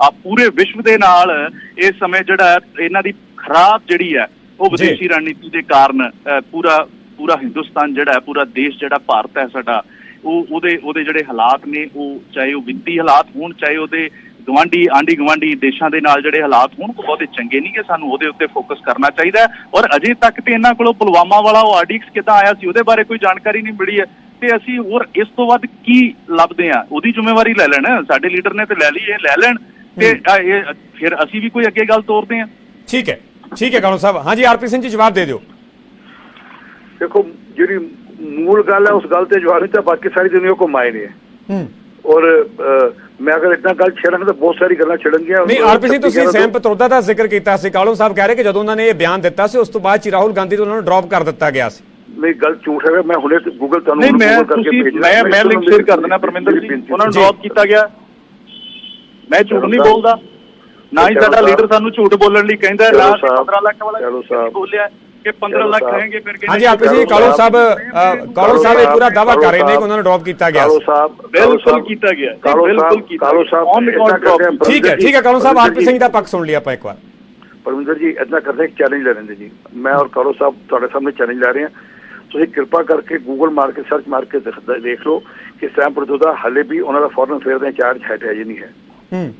ਆ ਪੂਰੇ ਵਿਸ਼ਵ ਦੇ ਨਾਲ ਇਸ ਸਮੇਂ ਜਿਹੜਾ ਇਹਨਾਂ ਦੀ ਖਰਾਬ ਜਿਹੜੀ ਹੈ ਉਹ। ਵਿਦੇਸ਼ੀ ਰਣਨੀਤੀ ਦੇ ਕਾਰਨ ਪੂਰਾ ਪੂਰਾ ਹਿੰਦੁਸਤਾਨ ਜਿਹੜਾ ਪੂਰਾ ਦੇਸ਼ ਜਿਹੜਾ ਭਾਰਤ ਹੈ ਸਾਡਾ ਉਹ ਉਹਦੇ ਉਹਦੇ ਜਿਹੜੇ ਹਾਲਾਤ ਨੇ ਉਹ ਚਾਹੇ ਉਹ ਵਿੱਤੀ ਹਾਲਾਤ ਹੋਣ ਚਾਹੇ ਉਹਦੇ ਗਵਾਂਢੀ ਆਂਢੀ ਗਵਾਂਢੀ ਦੇਸ਼ਾਂ ਦੇ ਨਾਲ ਜਿਹੜੇ ਹਾਲਾਤ ਹੋਣ ਉਹ ਬਹੁਤੇ ਚੰਗੇ ਨਹੀਂ ਕਿ ਸਾਨੂੰ ਉਹਦੇ ਉੱਤੇ ਫੋਕਸ ਕਰਨਾ ਚਾਹੀਦਾ ਔਰ ਅਜੇ ਤੱਕ ਤੇ ਇਹਨਾਂ ਕੋਲੋਂ ਪੁਲਵਾਮਾ ਵਾਲਾ ਉਹ ਆਰਡੀਐਕਸ ਕਿੱਦਾਂ ਆਇਆ ਸੀ ਉਹਦੇ ਬਾਰੇ ਕੋਈ ਜਾਣਕਾਰੀ ਨਹੀਂ ਮਿਲੀ ਹੈ। ਤੇ ਅਸੀਂ ਹੋਰ ਇਸ ਤੋਂ ਵੱਧ ਕੀ ਲੱਭਦੇ ਆ ਉਹਦੀ ਜ਼ਿੰਮੇਵਾਰੀ ਲੈ ਲੈਣ। ਸਾਡੇ ਲੀਡਰ ਨੇ ਤੇ ਲੈ ਲਈ ਇਹ ਲੈ ਲੈਣ। ਤੇ ਇਹ ਫਿਰ ਅਸੀਂ ਵੀ ਕੋਈ ਅੱਗੇ ਗੱਲ ਤੋਰਦੇ ਆ ਠੀਕ ਹੈ। ਠੀਕ ਹੈ ਕਾਲੂ ਸਾਹਿਬ। ਹਾਂਜੀ ਆਰਪੀ ਸਿੰਘ ਜੀ ਜਵਾਬ ਦੇ ਦਿਓ। ਦੇਖੋ ਜਿਹੜੀ ਮੂਲ ਗੱਲ ਹੈ ਉਸ ਗੱਲ ਤੇ ਜਵਾਬ ਨਹੀਂ ਤਾਂ ਬਾਕੀ ਸਾਰੀ ਦੁਨੀਆ ਕੋ ਮਾਇਨੇ ਹੈ। ਹੂੰ। ਔਰ ਮੈਂ ਅਗਰ ਇਤਨਾ ਗੱਲ ਛੇੜਾਂਗਾ ਤਾਂ ਬਹੁਤ ਸਾਰੀ ਗੱਲਾਂ ਛੇੜਨਗੀਆਂ ਨਹੀਂ ਆਰਪੀ ਸਿੰਘ ਤੁਸੀਂ ਸੈਮ ਪਤਰੋਦਾ ਦਾ ਜ਼ਿਕਰ ਕੀਤਾ ਸੀ ਕਾਲੂ ਸਾਹਿਬ ਕਹਿ ਰਹੇ ਕਿ ਜਦੋਂ ਉਹਨਾਂ ਨੇ ਇਹ ਬਿਆਨ ਦਿੱਤਾ ਸੀ ਉਸ ਤੋਂ ਬਾਅਦ ਚ ਰਾਹੁਲ ਗਾਂਧੀ ਤੋਂ ਉਹਨਾਂ ਨੂੰ ਡ੍ਰੌਪ ਕਰ ਦਿੱਤਾ ਗਿਆ ਸੀ ਨਹੀਂ ਗੱਲ ਝੂਠ ਹੈ ਮੈਂ ਹੁਣੇ ਗੂਗਲ ਤੁਹਾਨੂੰ ਨਹੀਂ ਮੈਂ ਤੁਸੀਂ। ਮੈਂ ਮੈਂ ਲਿੰਕ ਸ਼ੇਅਰ ਕਰ ਦਿੰਦਾ ਪਰਮਿੰਦਰ ਜੀ ਉਹਨਾਂ ਨੂੰ। ਡ੍ਰੌਪ ਕੀਤਾ ਗਿਆ ਮੈਂ ਝੂਠ ਨਹੀਂ ਬੋਲਦਾ ਨਾ ਹੀ ਸਾਡਾ। ਲੀਡਰ ਸਾਨੂੰ ਝੂਠ ਬੋਲਣ ਲਈ ਕਹਿੰਦਾ ਨਾ ਅਸੀਂ ਸਾਹਿਬ। 15 ਲੱਖ ਵਾਲਾ ਚਲੋ ਝੂਠ ਸਾਹਿਬ। ਬੋਲਿਆ ਕਿ 15 ਚਲੋ ਲੱਖ ਸਾਹਿਬ। ਕहेंगे ਫਿਰ ਕਹਿੰਦੇ ਹਾਂਜੀ ਆਰਪੀ ਸਿੰਘ ਕਾਲੂ ਸਾਹਿਬ। ਕਾਲੂ ਸਾਹਿਬ ਇਹ ਪੂਰਾ ਦਾਵਾ ਕਰ ਰਹੇ ਨੇ ਕਿ ਉਹਨਾਂ ਨੂੰ ਡ੍ਰੌਪ ਕੀਤਾ ਗਿਆ। ਕਾਲੋ ਸਾਹਿਬ ਕਾਲੋ ਬਿਲਕੁਲ ਕੀਤਾ ਗਿਆ। ਜੀ, ਕਾਲੋ ਬਿਲਕੁਲ ਕੀਤਾ ਕਾਲੋ। ਸਾਹਿਬ ਠੀਕ ਹੈ ਠੀਕ ਹੈ ਕਾਲੂ ਸਾਹਿਬ ਆਰਪੀ ਸਿੰਘ ਦਾ ਪੱਖ ਸੁਣ ਲਿਆ ਆਪਾਂ ਇੱਕ ਵਾਰ। ਪਰਮਿੰਦਰ ਜੀ ਇਦਾਂ ਕਰਦੇ ਇੱਕ ਚੈਲੰਜ ਲੈ ਲੈਂਦੇ ਜੀ। ਮੈਂ ਔਰ ਕਾਲੋ ਸਾਹਿਬ ਤੁਹਾਡੇ ਸਾਹਮਣੇ ਚੈਲੰਜ ਲੈ ਰਹੇ ਹਾਂ। ਤੁਸੀਂ ਕਿਰਪਾ ਕਰਕੇ ਗੂਗਲ ਮਾਰ ਕੇ ਸਰਚ ਮਾਰ ਕੇ ਦੇਖ ਲਓ ਕਿ ਸੈਮ ਪ੍ਰਦੋਦਾ ਹਲੇ ਵੀ ਉਹਨਾਂ ਦਾ ਫੋਰਨ ਅਫੇਅਰ ਦਾ ਇੰਚਾਰਜ ਹੈ ਜਾਂ ਨਹੀਂ ਹੈ। ਹੂੰ।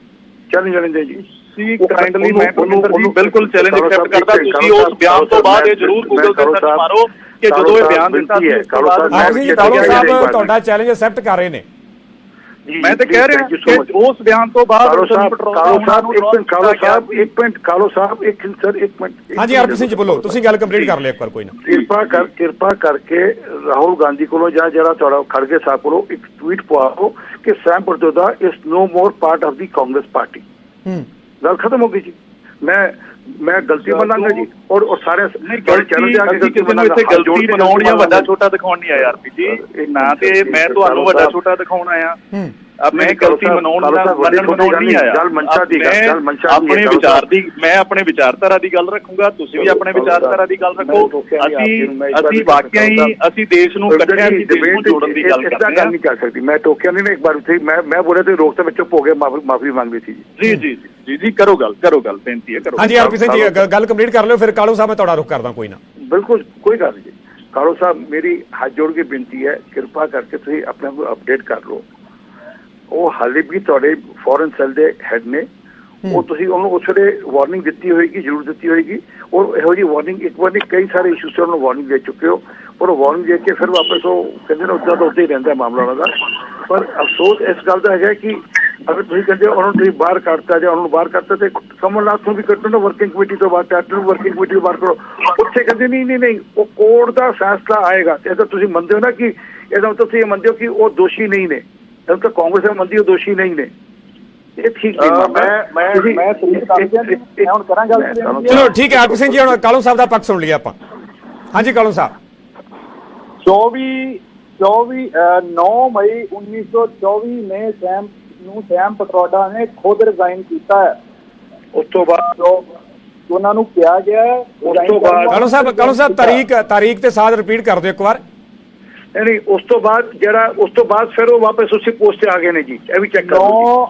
ਚੈਲੰਜ ਲੈ ਲੈਂਦੇ ਜੀ। ਸੀ ਉਹ ਕਾਈਂਡਲੀ ਮੈਂ ਪਰਮਿੰਦਰ ਜੀ ਬਿਲਕੁਲ ਚੈਲੰਜ ਐਕਸੈਪਟ ਕਰਦਾ ਤੁਸੀਂ ਉਸ ਬਿਆਨ ਤੋਂ ਬਾਅਦ ਇਹ ਜ਼ਰੂਰ ਗੂਗਲ ਤੇ ਸਰਚ ਮਾਰੋ ਕਿ ਜਦੋਂ ਇਹ ਬਿਆਨ ਦਿੱਤਾ ਸੀ ਕਾਲੋ ਸਾਹਿਬ। ਤੁਹਾਡਾ ਚੈਲੰਜ ਐਕਸੈਪਟ ਕਰ ਰਹੇ ਨੇ। ਮੈਂ ਤਾਂ ਕਹਿ ਰਿਹਾ. ਕਿ ਉਸ ਬਿਆਨ ਤੋਂ ਬਾਅਦ ਕਾਲੋ ਸਾਹਿਬ ਇੱਕ ਮਿੰਟ ਕਾਲੋ ਸਾਹਿਬ ਇੱਕ ਮਿੰਟ ਕਾਲੋ ਸਾਹਿਬ ਇੱਕ ਸਰ ਇੱਕ ਮਿੰਟ ਹਾਂਜੀ ਆਰਪੀ ਸਿੰਘ ਜੀ ਬੋਲੋ ਤੁਸੀਂ ਗੱਲ ਕੰਪਲੀਟ ਕਰ ਲਿਓ ਇੱਕ ਵਾਰ ਕੋਈ ਨਾ। ਕਿਰਪਾ ਕਰ ਕਿਰਪਾ ਕਰਕੇ ਰਾਹੁਲ ਗਾਂਧੀ ਕੋਲੋਂ ਜਾਂ ਜਿਹੜਾ ਤੁਹਾਡਾ ਖੜਗੇ ਸਾਹਿਬ ਕੋਲੋਂ ਇੱਕ ਟਵੀਟ ਪਵਾਓ ਕਿ Sam Pitroda is no more part of the Congress party. ਹੂੰ। ਗੱਲ ਖਤਮ ਹੋ ਗਈ ਜੀ। ਮੈਂ ਮੈਂ ਗਲਤੀ ਮੰਨਾਂਗਾ ਜੀ ਔਰ ਔਰ ਸਾਰੇ ਚੈਨਲ ਤੇ ਆ ਕੇ ਕਿਸੇ ਨੂੰ ਇੱਥੇ ਗਲਤੀ ਬਣਾਉਣ ਜਾਂ ਵੱਡਾ ਛੋਟਾ ਦਿਖਾਉਣ ਨਹੀਂ ਆਇਆ ਆਰਪੀ ਜੀ। ਨਾ ਤੇ ਮੈਂ ਤੁਹਾਨੂੰ ਵੱਡਾ ਛੋਟਾ ਦਿਖਾਉਣ ਆਇਆ। ਅਬ ਮੈਂ ਗਲਤੀ ਮਨਾਉਣ ਦਾ ਮੰਨਣ ਬਣਾਉਣ ਨਹੀਂ ਆਇਆ। ਗੱਲ ਮਨਸ਼ਾ ਦੀ ਗੱਲ ਗੱਲ ਮਨਸ਼ਾ ਦੀ ਆਪਣੇ ਵਿਚਾਰ ਦੀ ਮੈਂ ਆਪਣੇ ਵਿਚਾਰਧਾਰਾ ਦੀ ਗੱਲ ਰੱਖੂੰਗਾ ਤੁਸੀਂ ਵੀ ਆਪਣੇ ਵਿਚਾਰਧਾਰਾ ਦੀ ਗੱਲ ਰੱਖੋ। ਅਸੀਂ ਅਸੀਂ ਵਾਕਿਆ ਹੀ ਅਸੀਂ ਦੇਸ਼ ਨੂੰ ਇਕੱਠਿਆਂ ਦੀ ਦੇਸ਼ ਨੂੰ ਜੋੜਨ ਦੀ ਗੱਲ ਕਰਦੇ ਗੱਲ ਨਹੀਂ ਕਰ ਸਕਦੀ। ਮੈਂ ਟੋਕਿਆ ਨਹੀਂ ਨਾ ਇੱਕ ਵਾਰ ਉੱਥੇ ਮੈਂ ਮੈਂ ਬੋਲੇ ਤੇ ਰੋਕ ਤੇ ਵਿੱਚ ਮਾਫੀ ਮਾਫੀ ਮੰਗਦੀ ਸੀ ਜੀ। ਜੀ ਜੀ ਜੀ ਜੀ ਕਰੋ ਗੱਲ ਕਰੋ ਗੱਲ ਬੇਨਤੀ ਹੈ ਕਰੋ। ਹਾਂਜੀ ਆਰਪੀ ਸਿੰਘ ਜੀ ਗ- ਗੱਲ ਕੰਪਲੀਟ ਕਰ ਲਿਓ ਫਿਰ ਕਾਲੂ ਸਾਹਿਬ ਮੈਂ ਤੁਹਾਡਾ ਰੁਖ ਕਰਦਾ ਕੋਈ ਨਾ। ਬਿਲਕੁਲ ਕੋਈ ਗੱਲ ਨਹੀਂ ਕਾਲੋ ਸਾਹਿਬ ਮੇਰੀ ਹੱਥ ਜੋੜ ਕੇ ਬੇਨਤੀ ਹੈ ਕਿਰਪਾ ਕਰਕੇ ਤੁਸੀਂ ਆਪਣੇ ਆਪ ਨੂੰ ਅਪਡੇਟ ਕਰ ਲਓ। ਉਹ ਹਾਲੇ ਵੀ ਤੁਹਾਡੇ ਫੋਰਨ ਸੈੱਲ ਦੇ ਹੈਡ ਨੇ। ਉਹ ਤੁਸੀਂ ਉਹਨੂੰ ਉਸ ਵੇਲੇ ਵਾਰਨਿੰਗ ਦਿੱਤੀ ਹੋਏਗੀ ਜ਼ਰੂਰ ਦਿੱਤੀ ਹੋਏਗੀ। ਔਰ ਇਹੋ ਜਿਹੀ ਵਾਰਨਿੰਗ ਇੱਕ ਵਾਰ ਨਹੀਂ ਕਈ ਸਾਰੇ ਇਸ਼ੂਸ ਉਹਨੂੰ ਵਾਰਨਿੰਗ ਦੇ ਚੁੱਕੇ ਹੋ। ਪਰ ਉਹ ਵਾਰਨਿੰਗ ਦੇ ਕੇ ਫਿਰ ਵਾਪਸ ਉਹ ਕਹਿੰਦੇ ਨੇ ਉੱਦਾਂ ਤਾਂ ਉੱਦਾਂ ਹੀ ਰਹਿੰਦਾ ਹੈ ਮਾਮਲਾ ਉਹਨਾਂ ਦਾ। ਪਰ ਅਫਸੋਸ ਇਸ ਗੱਲ ਦਾ ਹੈਗਾ ਕਿ ਅਗਰ ਤੁਸੀਂ ਕਹਿੰਦੇ ਹੋ ਉਹਨਾਂ ਨੂੰ ਤੁਸੀਂ ਬਾਹਰ ਕੱਢਤਾ ਜਾਂ ਉਹਨਾਂ ਨੂੰ ਬਾਹਰ ਕੱਢਤਾ ਤੇ ਕਮਲਨਾਥ ਨੂੰ ਵੀ ਕੱਢੋ ਨਾ ਵਰਕਿੰਗ ਕਮੇਟੀ ਤੋਂ ਬਾਅਦ ਕੈਪਟਨ ਵਰਕਿੰਗ ਕਮੇਟੀ ਤੋਂ ਬਾਹਰ ਕਰੋ। ਉੱਥੇ ਕਹਿੰਦੇ ਨਹੀਂ ਨਹੀਂ ਨਹੀਂ ਉਹ ਕੋਰਟ ਦਾ ਫੈਸਲਾ ਆਏਗਾ। ਤੇ ਤਾਂ ਤੁਸੀਂ ਮੰਨਦੇ ਹੋ ਨਾ ਕਿ ਇਹਦਾ ਮਤਲਬ ਤੁਸੀਂ ਇਹ ਮੰਨਦੇ ਹੋ ਕਿ ਉਹ ਦੋਸ਼ੀ ਨਹੀਂ ਨੇ। ਇਹ ਤਾਂ ਕਾਂਗਰਸ ਮੰਨਦੀ ਉਹ ਦੋਸ਼ੀ ਨਹੀਂ ਨੇ। ਇਹ ਠੀਕ ਨਹੀਂ। ਮੈਂ- ਮੈਂ- ਮੈਂ ਹੁਣ ਕਰਾਂ ਗੱਲ ਚਲੋ ਠੀਕ ਹੈ ਆਰਪੀ ਸਿੰਘ ਜੀ ਹੁਣ ਕਾਲੂ ਸਾਹਿਬ ਦਾ ਪੱਖ ਸੁਣ ਲਿਆ ਆਪਾਂ। ਹਾਂਜੀ ਕਾਲੂ ਸਾਹਿਬ। 24 24 ਅ, 9 ਮਈ 1924 ਨੇ ਸੈਮ ਨੂੰ ਸੈਮ ਪਟਰੋਡਾ ਨੇ ਖੁਦ ਰਿਜ਼ਾਈਨ ਕੀਤਾ ਹੈ। ਉਸ ਤੋਂ ਬਾਅਦ ਉਹਨਾਂ ਨੂੰ ਕਿਹਾ ਗਿਆ ਉਸ ਤੋਂ ਬਾਅਦ- ਕਾਲੂ ਸਾਹਿਬ ਕਾਲੂ ਸਾਹਿਬ ਤਾਰੀਖ ਤਾਰੀਖ ਤੇ ਸਾਥ ਰਿਪੀਟ ਕਰ ਦਿਓ ਇੱਕ ਵਾਰ। ਨਹੀਂ ਨਹੀਂ ਉਸ ਤੋਂ ਬਾਅਦ ਜਿਹੜਾ ਉਸ ਤੋਂ ਬਾਅਦ ਫਿਰ ਉਹ ਵਾਪਸ ਉਸੇ ਪੋਸਟ ਤੇ ਆ ਗਏ ਨੇ ਜੀ। ਇਹ ਵੀ ਚੈੱਕ ਕਰ ਲਓ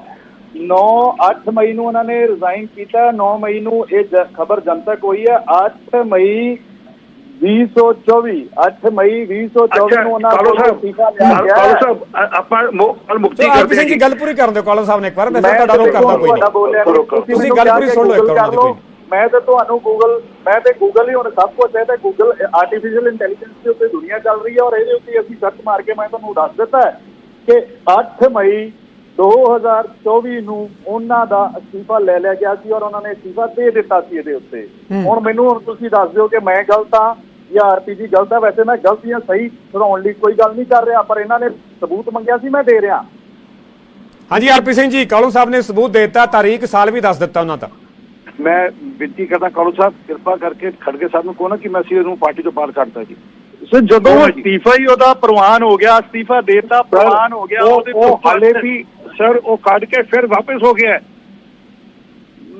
9 9 8 ਮਈ ਨੂੰ ਉਹਨਾਂ ਨੇ ਰਿਜ਼ਾਈਨ ਕੀਤਾ। 9 ਮਈ ਨੂੰ ਇਹ ਖਬਰ ਜਨਤਕ ਹੋਈ ਹੈ। 8 ਮਈ 2024 8 ਮਈ 2024 ਨੂੰ ਉਹਨਾਂ ਕਾਲੋ ਸਾਹਿਬ ਕਾਲੋ। ਸਾਹਿਬ ਆਪਾਂ ਮੁ- ਕੱਲ੍ਹ ਮੁਕਤੀ ਚਲੋ ਕਰਦੇ ਆਰਪੀ ਸਿੰਘ ਜੀ ਗੱਲ ਪੂਰੀ ਕਰਨ ਦਿਓ ਕਾਲੂ ਸਾਹਿਬ ਨੇ ਇੱਕ ਵਾਰ ਮੈਂ ਫਿਰ ਤੁਹਾਡਾ ਰੁਖ ਕਰਦਾ ਕੋਈ ਤੁਹਾਡਾ ਨਹੀਂ ਬੋਲਿਆ ਕਰੋ, ਕਰੋ। ਤੁਸੀਂ ਤੁਸੀਂ ਮੈਨੂੰ ਗੱਲ ਕਿਹਾ ਪੂਰੀ ਕਿ ਸੁਣ ਲਓ ਇੱਕ Google ਵਾਰ ਕਰ ਲਓ। ਕੋਈ ਮੈਂ ਤੇ ਤੁਹਾਨੂੰ ਗੂਗਲ ਮੈਂ ਤੇ ਗੂਗਲ ਹੀ ਹੁਣ ਸਭ ਕੁਝ ਹੈ ਤੇ ਗੂਗਲ ਆਰਟੀਫੀਸ਼ੀਅਲ ਇੰਟੈਲੀਜੈਂਸ ਦੇ ਉੱਤੇ ਦੁਨੀਆ ਚੱਲ ਰਹੀ ਹੈ ਔਰ ਇਹਦੇ ਉੱਤੇ ਅਸੀਂ ਸਰਚ ਮਾਰ ਕੇ ਮੈਂ ਤੁਹਾਨੂੰ ਦੱਸ ਦਿੱਤਾ ਹੈ ਕਿ 8 ਮਈ 2024 ਨੂੰ ਉਹਨਾਂ ਦਾ ਅਸਤੀਫਾ ਲੈ ਲਿਆ ਗਿਆ ਸੀ ਔਰ ਉਹਨਾਂ ਨੇ ਅਸਤੀਫਾ ਦੇ ਦਿੱਤਾ ਸੀ ਇਹਦੇ ਉੱਤੇ ਹੁਣ ਮੈਨੂੰ ਹੁਣ ਤੁਸੀਂ ਦੱਸ ਦਿਓ ਕਿ ਮੈਂ ਗਲਤ ਹਾਂ ਜਾਂ ਆਰਪੀਜੀ ਗਲਤ ਹੈ ਵੈਸੇ ਮੈਂ ਗਲਤੀਆਂ ਸਹੀ ਸੁਧਾਉਣ ਲਈ ਕੋਈ ਗੱਲ ਨਹੀਂ ਕਰ ਰਿਹਾ ਪਰ ਇਹਨਾਂ ਨੇ ਸਬੂਤ ਮੰਗਿਆ ਸੀ ਮੈਂ ਦੇ ਰਿਹਾ ਹਾਂਜੀ ਆਰਪੀ ਸਿੰਘ ਜੀ ਕਾਲੂ ਸਾਹਿਬ ਨੇ ਸਬੂਤ ਦੇ ਦਿੱਤਾ ਤਾਰੀਖ ਸਾਲ ਵੀ ਦੱਸ ਦਿੱਤਾ ਉਹਨਾਂ ਦਾ ਮੈਂ ਬੇਨਤੀ ਕਰਦਾ ਕਾਲੂ ਸਾਹਿਬ ਕਿਰਪਾ ਕਰਕੇ ਖੜਗੇ ਸਾਹਿਬ ਨੂੰ ਕਹੋ ਨਾ ਕਿ ਮੈਂ ਸੀ ਨੂੰ ਪਾਰਟੀ ਤੋਂ ਬਾਹਰ ਕੱਢਦਾ ਜੀ ਸੋ ਜਦੋਂ। ਅਸਤੀਫਾ ਹੀ ਉਹਦਾ ਪ੍ਰਵਾਨ ਹੋ ਗਿਆ ਅਸਤੀਫਾ ਦੇਤਾ ਪ੍ਰਵਾਨ ਹੋ ਗਿਆ ਉਹ ਉਹ proof ਹਾਲੇ ਵੀ ਸਰ ਉਹ ਕੱਢ ਕੇ ਫਿਰ ਵਾਪਸ ਹੋ ਗਿਆ।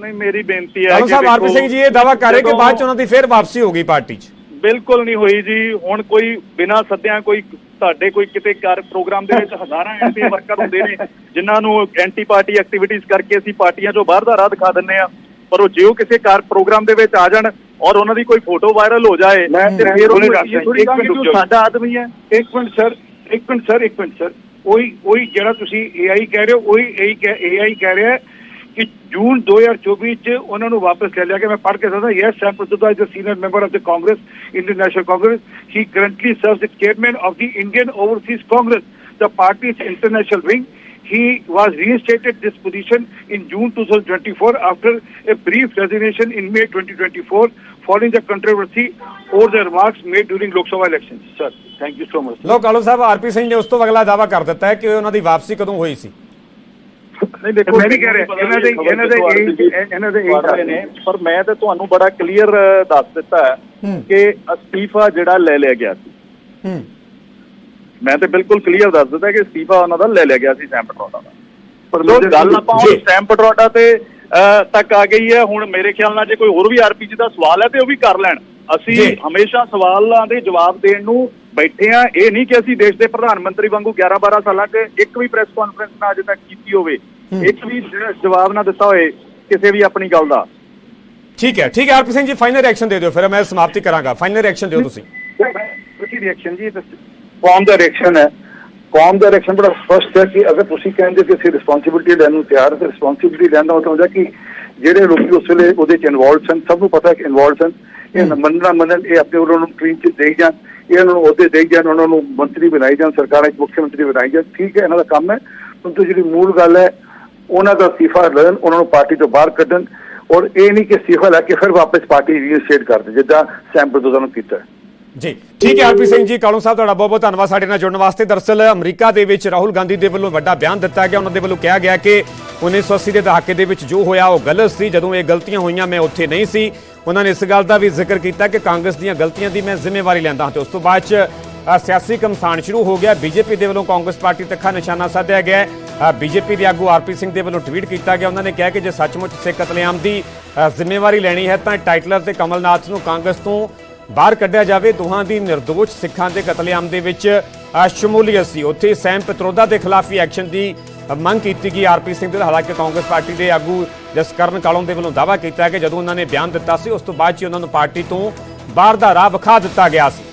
ਨਹੀਂ ਮੇਰੀ ਬੇਨਤੀ ਹੈ ਕਾਲੂ ਕਿ ਸਾਹਿਬ ਆਰਪੀ ਸਿੰਘ ਜੀ ਇਹ ਦਾਵਾ ਕਰ ਰਹੇ ਕਿ ਬਾਅਦ ਚ ਉਹਨਾਂ ਦੀ ਫੇਰ ਵਾਪਸੀ ਹੋ ਗਈ ਪਾਰਟੀ 'ਚ ਬਿਲਕੁਲ ਨਹੀਂ ਹੋਈ ਜੀ। ਹੁਣ ਕੋਈ ਬਿਨਾਂ ਸੱਦਿਆਂ ਕੋਈ ਤੁਹਾਡੇ ਕੋਈ ਕਿਤੇ ਕਰ ਪ੍ਰੋਗਰਾਮ ਦੇ ਵਿੱਚ ਹਜ਼ਾਰਾਂ ਐਂਟੀ ਵਰਕਰ ਹੁੰਦੇ ਨੇ ਜਿਨ੍ਹਾਂ ਨੂੰ ਐਂਟੀ ਪਾਰਟੀ ਐਕਟੀਵਿਟੀਜ਼ ਕਰਕੇ ਅਸੀਂ ਪਾਰਟੀਆਂ ਚੋਂ ਬਾਹਰ ਦਾ ਰਾਹ ਦਿਖਾ ਦਿੰਨੇ ਆ ਪਰ ਉਹ ਜੇ ਉਹ ਕਿਸੇ ਕਾਰ ਪ੍ਰੋਗਰਾਮ ਦੇ ਵਿੱਚ ਆ ਜਾਣ ਔਰ ਉਹਨਾਂ ਦੀ ਕੋਈ ਫੋਟੋ ਵਾਇਰਲ ਹੋ ਜਾਏ ਮੈਂ ਤੇ ਫਿਰ ਇੱਕ ਮਿੰਟ ਉਹ ਜਾਓ। ਸਾਡਾ ਆਦਮੀ ਹੈ। ਇੱਕ ਮਿੰਟ ਸਰ ਇੱਕ ਮਿੰਟ ਸਰ ਇੱਕ ਮਿੰਟ ਸਰ। ਉਹੀ ਉਹੀ ਜਿਹੜਾ ਤੁਸੀਂ ਏਆਈ ਕਹਿ ਰਹੇ ਹੋ ਉਹੀ ਏਆਈ ਕਹਿ ਰਿਹਾ ਹੈ। ਕਿ ਜੂਨ 2024 ਚ ਉਹਨਾਂ ਨੂੰ ਵਾਪਸ ਲੈ ਲਿਆ ਕਿ ਮੈਂ ਪੜ੍ਹ ਕੇ ਦੱਸਦਾ yes Sam Pitroda is the senior member of the Congress Indian National Congress he currently serves the chairman of the Indian Overseas Congress the party's international wing he was reinstated this position in June 2024 after a brief resignation in May 2024 following the controversy over the remarks made during Lok Sabha elections. Sir, thank you so much. ਲੋ Kalu Sahib RP Singh ਨੇ ਉਸ ਤੋਂ ਅਗਲਾ ਦਾਵਾ ਕਰ ਦਿੱਤਾ ਹੈ ਕਿ ਉਹਨਾਂ ਦੀ ਵਾਪਸੀ ਕਦੋਂ ਹੋਈ ਸੀ ਨਹੀਂ ਦੇਖੋ ਮੈਂ ਵੀ ਕਹਿ ਰਿਹਾ, ਇਹਨਾਂ ਦੇ- ਇਹਨਾਂ ਦੇ ਇਹ- ਇਹਨਾਂ ਦੇ ਇਹ ਨੇ ਪਰ ਮੈਂ ਤੇ ਤੁਹਾਨੂੰ ਬੜਾ ਕਲੀਅਰ ਦੱਸ ਦਿੱਤਾ। ਕਿ ਅਸਤੀਫਾ ਜਿਹੜਾ ਲੈ ਲਿਆ ਗਿਆ ਸੀ ਹੂੰ ਮੈਂ ਤੇ ਬਿਲਕੁਲ ਕਲੀਅਰ ਦੱਸ ਦਿੱਤਾ ਕਿ ਅਸਤੀਫਾ ਉਹਨਾਂ ਦਾ ਲੈ ਲਿਆ ਗਿਆ ਸੀ ਸੈਮ ਪਟਰੋਡਾ ਦਾ ਪਰ ਮੇਰੇ- ਗੱਲ ਆਪਾਂ। ਹੁਣ ਸੈਮ ਪਟਰੋਡਾ ਤੇ ਅਹ, ਤੱਕ ਆ ਗਈ ਹੈ ਹੁਣ ਮੇਰੇ ਖਿਆਲ ਨਾਲ ਜੇ ਕੋਈ ਹੋਰ ਵੀ ਆਰਪੀਜੀ ਦਾ ਸਵਾਲ ਹੈ ਤੇ ਉਹ ਵੀ ਕਰ ਲੈਣ ਅਸੀਂ। ਹਮੇਸ਼ਾ ਸਵਾਲਾਂ ਦੇ ਜਵਾਬ ਦੇਣ ਨੂੰ ਬੈਠੇ ਆ ਇਹ ਨਹੀਂ ਕਿ ਅਸੀਂ ਦੇਸ਼ ਦੇ ਪ੍ਰਧਾਨ ਮੰਤਰੀ ਵਾਂਗੂ 11 12 ਸਾਲਾਂ 'ਚ ਇੱਕ ਵੀ ਪ੍ਰੈਸ ਕਾਨਫਰੰਸ ਨਾ ਅਜੇ ਤੱਕ ਕੀਤੀ ਹੋਵੇ। ਇੱਕ ਵੀ ਜਵਾਬ ਨਾ ਦਿੱਤਾ ਹੋਏ ਕਿਸੇ ਵੀ ਆਪਣੀ ਗੱਲ ਦਾ। ਠੀਕ ਹੈ ਠੀਕ ਹੈ RP Singh ji final reaction ਦੇ ਦਿਓ ਫਿਰ ਮੈਂ ਸਮਾਪਤੀ ਕਰਾਂਗਾ। ਫਾਈਨਲ ਰਿਐਕਸ਼ਨ ਦਿਓ ਤੁਸੀਂ। ਕੀ ਰਿਐਕਸ਼ਨ ਜੀ ਕੌਮ ਦਾ ਰਿਐਕਸ਼ਨ ਹੈ। ਕੌਮ ਦਾ ਰਿਐਕਸ਼ਨ ਬੜਾ ਸਪਸ਼ਟ ਹੈ ਕਿ ਅਗਰ ਤੁਸੀਂ ਕਹਿੰਦੇ ਕਿ ਅਸੀਂ ਰਿਸਪੌਂਸਿਬਿਲਟੀ ਲੈਣ ਨੂੰ ਤਿਆਰ ਹਾਂ ਤੇ ਰਿਸਪੌਂਸਿਬਿਲਟੀ ਲੈਣ ਦਾ ਮਤਲਬ ਹੁੰਦਾ ਕਿ ਜਿਹੜੇ ਲੋਕੀ ਉਸ ਵੇਲੇ ਉਹਦੇ ਚ ਇਨਵੋਲਡ ਸਨ ਸਭ ਨੂੰ ਪਤਾ ਹੈ ਕਿ ਇਨਵੋਲਡ ਸਨ। ਇਹ ਮੰਨਣਾ ਮੰਨਣ ਇਹ ਆਪਣੇ ਉਹਨਾਂ ਨੂੰ ਟ੍ਰੀਨ ਚ ਦੇਈ ਜਾਣ। ਇਹ ਨੂੰ ਉਹਦੇ ਦੇਈ ਜਾਣ, ਉਹਨਾਂ ਨੂੰ ਮੰਤਰੀ ਬਣਾਈ ਜਾਣ, ਸਰਕਾਰਾਂ ਚ ਮੁੱਖ ਮੰਤਰੀ ਬਣਾਈ ਜਾਣ। ਠੀਕ ਹੈ, ਇਹਨਾਂ ਦਾ ਕੰਮ ਹੈ। ਪਰੰਤੂ ਜਿਹੜੀ ਮੂਲ ਗੱਲ ਹੈ, ਉਹਨਾਂ ਦਾ ਅਸਤੀਫਾ ਲੈਣ ਉਹਨਾਂ ਨੂੰ ਪਾਰਟੀ ਤੋਂ ਬਾਹਰ ਕੱਢਣ। ਔਰ ਇਹ ਨਹੀਂ ਕਿ ਅਸਤੀਫਾ ਲੈ ਕੇ ਫਿਰ ਵਾਪਸ ਪਾਰਟੀ ਰੀਇਨਸਟੇਟ ਕਰ ਦੇ ਜਿੱਦਾਂ ਸੈਮ ਪ੍ਰਦੋਜ਼ਾ ਨੂੰ ਕੀਤਾ ਜੀ। ਠੀਕ ਹੈ, ਆਰਪੀ ਸਿੰਘ ਜੀ, ਕਾਲੂ ਸਾਹਿਬ, ਤੁਹਾਡਾ ਬਹੁਤ ਬਹੁਤ ਧੰਨਵਾਦ। ਸਾਡੇ ਨਾਲ ਜੁੜਨ ਵਾਸਤੇ ਦਰਸਲ ਅਮਰੀਕਾ ਦੇ ਵਿੱਚ ਰਾਹੁਲ ਗਾਂਧੀ ਦੇ ਵੱਲੋਂ ਵੱਡਾ ਬਿਆਨ ਦਿੱਤਾ ਗਿਆ। ਉਹਨਾਂ ਦੇ ਵੱਲੋਂ ਕਿਹਾ ਗਿਆ ਕਿ 1980 ਦੇ ਦਹਾਕੇ ਦੇ ਵਿੱਚ ਜੋ ਹੋਇਆ, ਉਹ ਗਲਤ ਸੀ। ਜਦੋਂ ਇਹ ਗਲਤੀਆਂ ਹੋਈਆਂ, ਮੈਂ ਉੱਥੇ ਨਹੀਂ ਸੀ। ਉਹਨਾਂ ਨੇ ਇਸ ਗੱਲ ਦਾ ਵੀ ਜ਼ਿਕਰ ਕੀਤਾ ਕਿ ਕਾਂਗਰਸ ਦੀਆਂ ਗਲਤੀਆਂ ਦੀ ਮੈਂ ਜ਼ਿੰਮੇਵਾਰੀ ਲੈਂਦਾ ਹਾਂ ਤੇ ਉਸ ਤੋਂ ਬਾਅਦ ਚ ਸਿਆਸੀ ਕਮਸਾਨ ਸ਼ੁਰੂ ਹੋ ਗਿਆ। ਬੀਜੇਪੀ ਦੇ ਵੱਲੋਂ ਕਾਂਗਰਸ ਪਾਰਟੀ ਤੱਕਾ ਨਿਸ਼ਾਨਾ ਸਾਧਿਆ ਗਿਆ। ਹੈ ਬੀਜੇਪੀ ਦੇ ਆਗੂ ਆਰਪੀ ਸਿੰਘ ਦੇ ਵੱਲੋਂ ਟਵੀਟ ਕੀਤਾ ਗਿਆ। ਉਹਨਾਂ ਨੇ ਕਿਹਾ ਕਿ ਜੇ ਸੱਚਮੁੱਚ ਸਿੱਖ ਕਤਲੇਆਮ ਦੀ ਜ਼ਿੰਮੇਵਾਰੀ ਲੈਣੀ ਹੈ ਤਾਂ ਟਾਈਟਲਰ ਤੇ ਕਮਲਨਾਥ ਨੂੰ ਕਾਂਗਰਸ ਤੋਂ ਬਾਹਰ ਕੱਢਿਆ ਜਾਵੇ। ਦੋਹਾਂ ਦੀ ਨਿਰਦੋਸ਼ ਸਿੱਖਾਂ ਦੇ ਕਤਲੇਆਮ ਦੇ ਵਿੱਚ ਸ਼ਮੂਲੀਅਤ ਸੀ। ਉੱਥੇ ਸੈਮ ਪਿਤਰੋਦਾ ਦੇ ਖਿਲਾਫ ਵੀ ਐਕਸ਼ਨ ਦੀ ਮੰਗ ਕੀਤੀ ਗਈ ਆਰਪੀ ਸਿੰਘ ਦੇ ਹਾਲਾਂਕਿ ਕਾਂਗਰਸ ਪਾਰਟੀ ਦੇ ਆਗੂ ਜਸਕਰਨ ਕਾਲੋਂ ਦੇ ਵੱਲੋਂ ਦਾਅਵਾ ਕੀਤਾ ਕਿ ਜਦੋਂ ਉਹਨਾਂ ਨੇ ਬਿਆਨ ਦਿੱਤਾ ਸੀ, ਉਸ ਤੋਂ ਬਾਅਦ 'ਚ ਹੀ ਉਹਨਾਂ ਨੂੰ ਪਾਰਟੀ ਤੋਂ ਬਾਹਰ ਦਾ ਰਾਹ ਵਿਖਾ ਦਿੱਤਾ ਗਿਆ ਸੀ।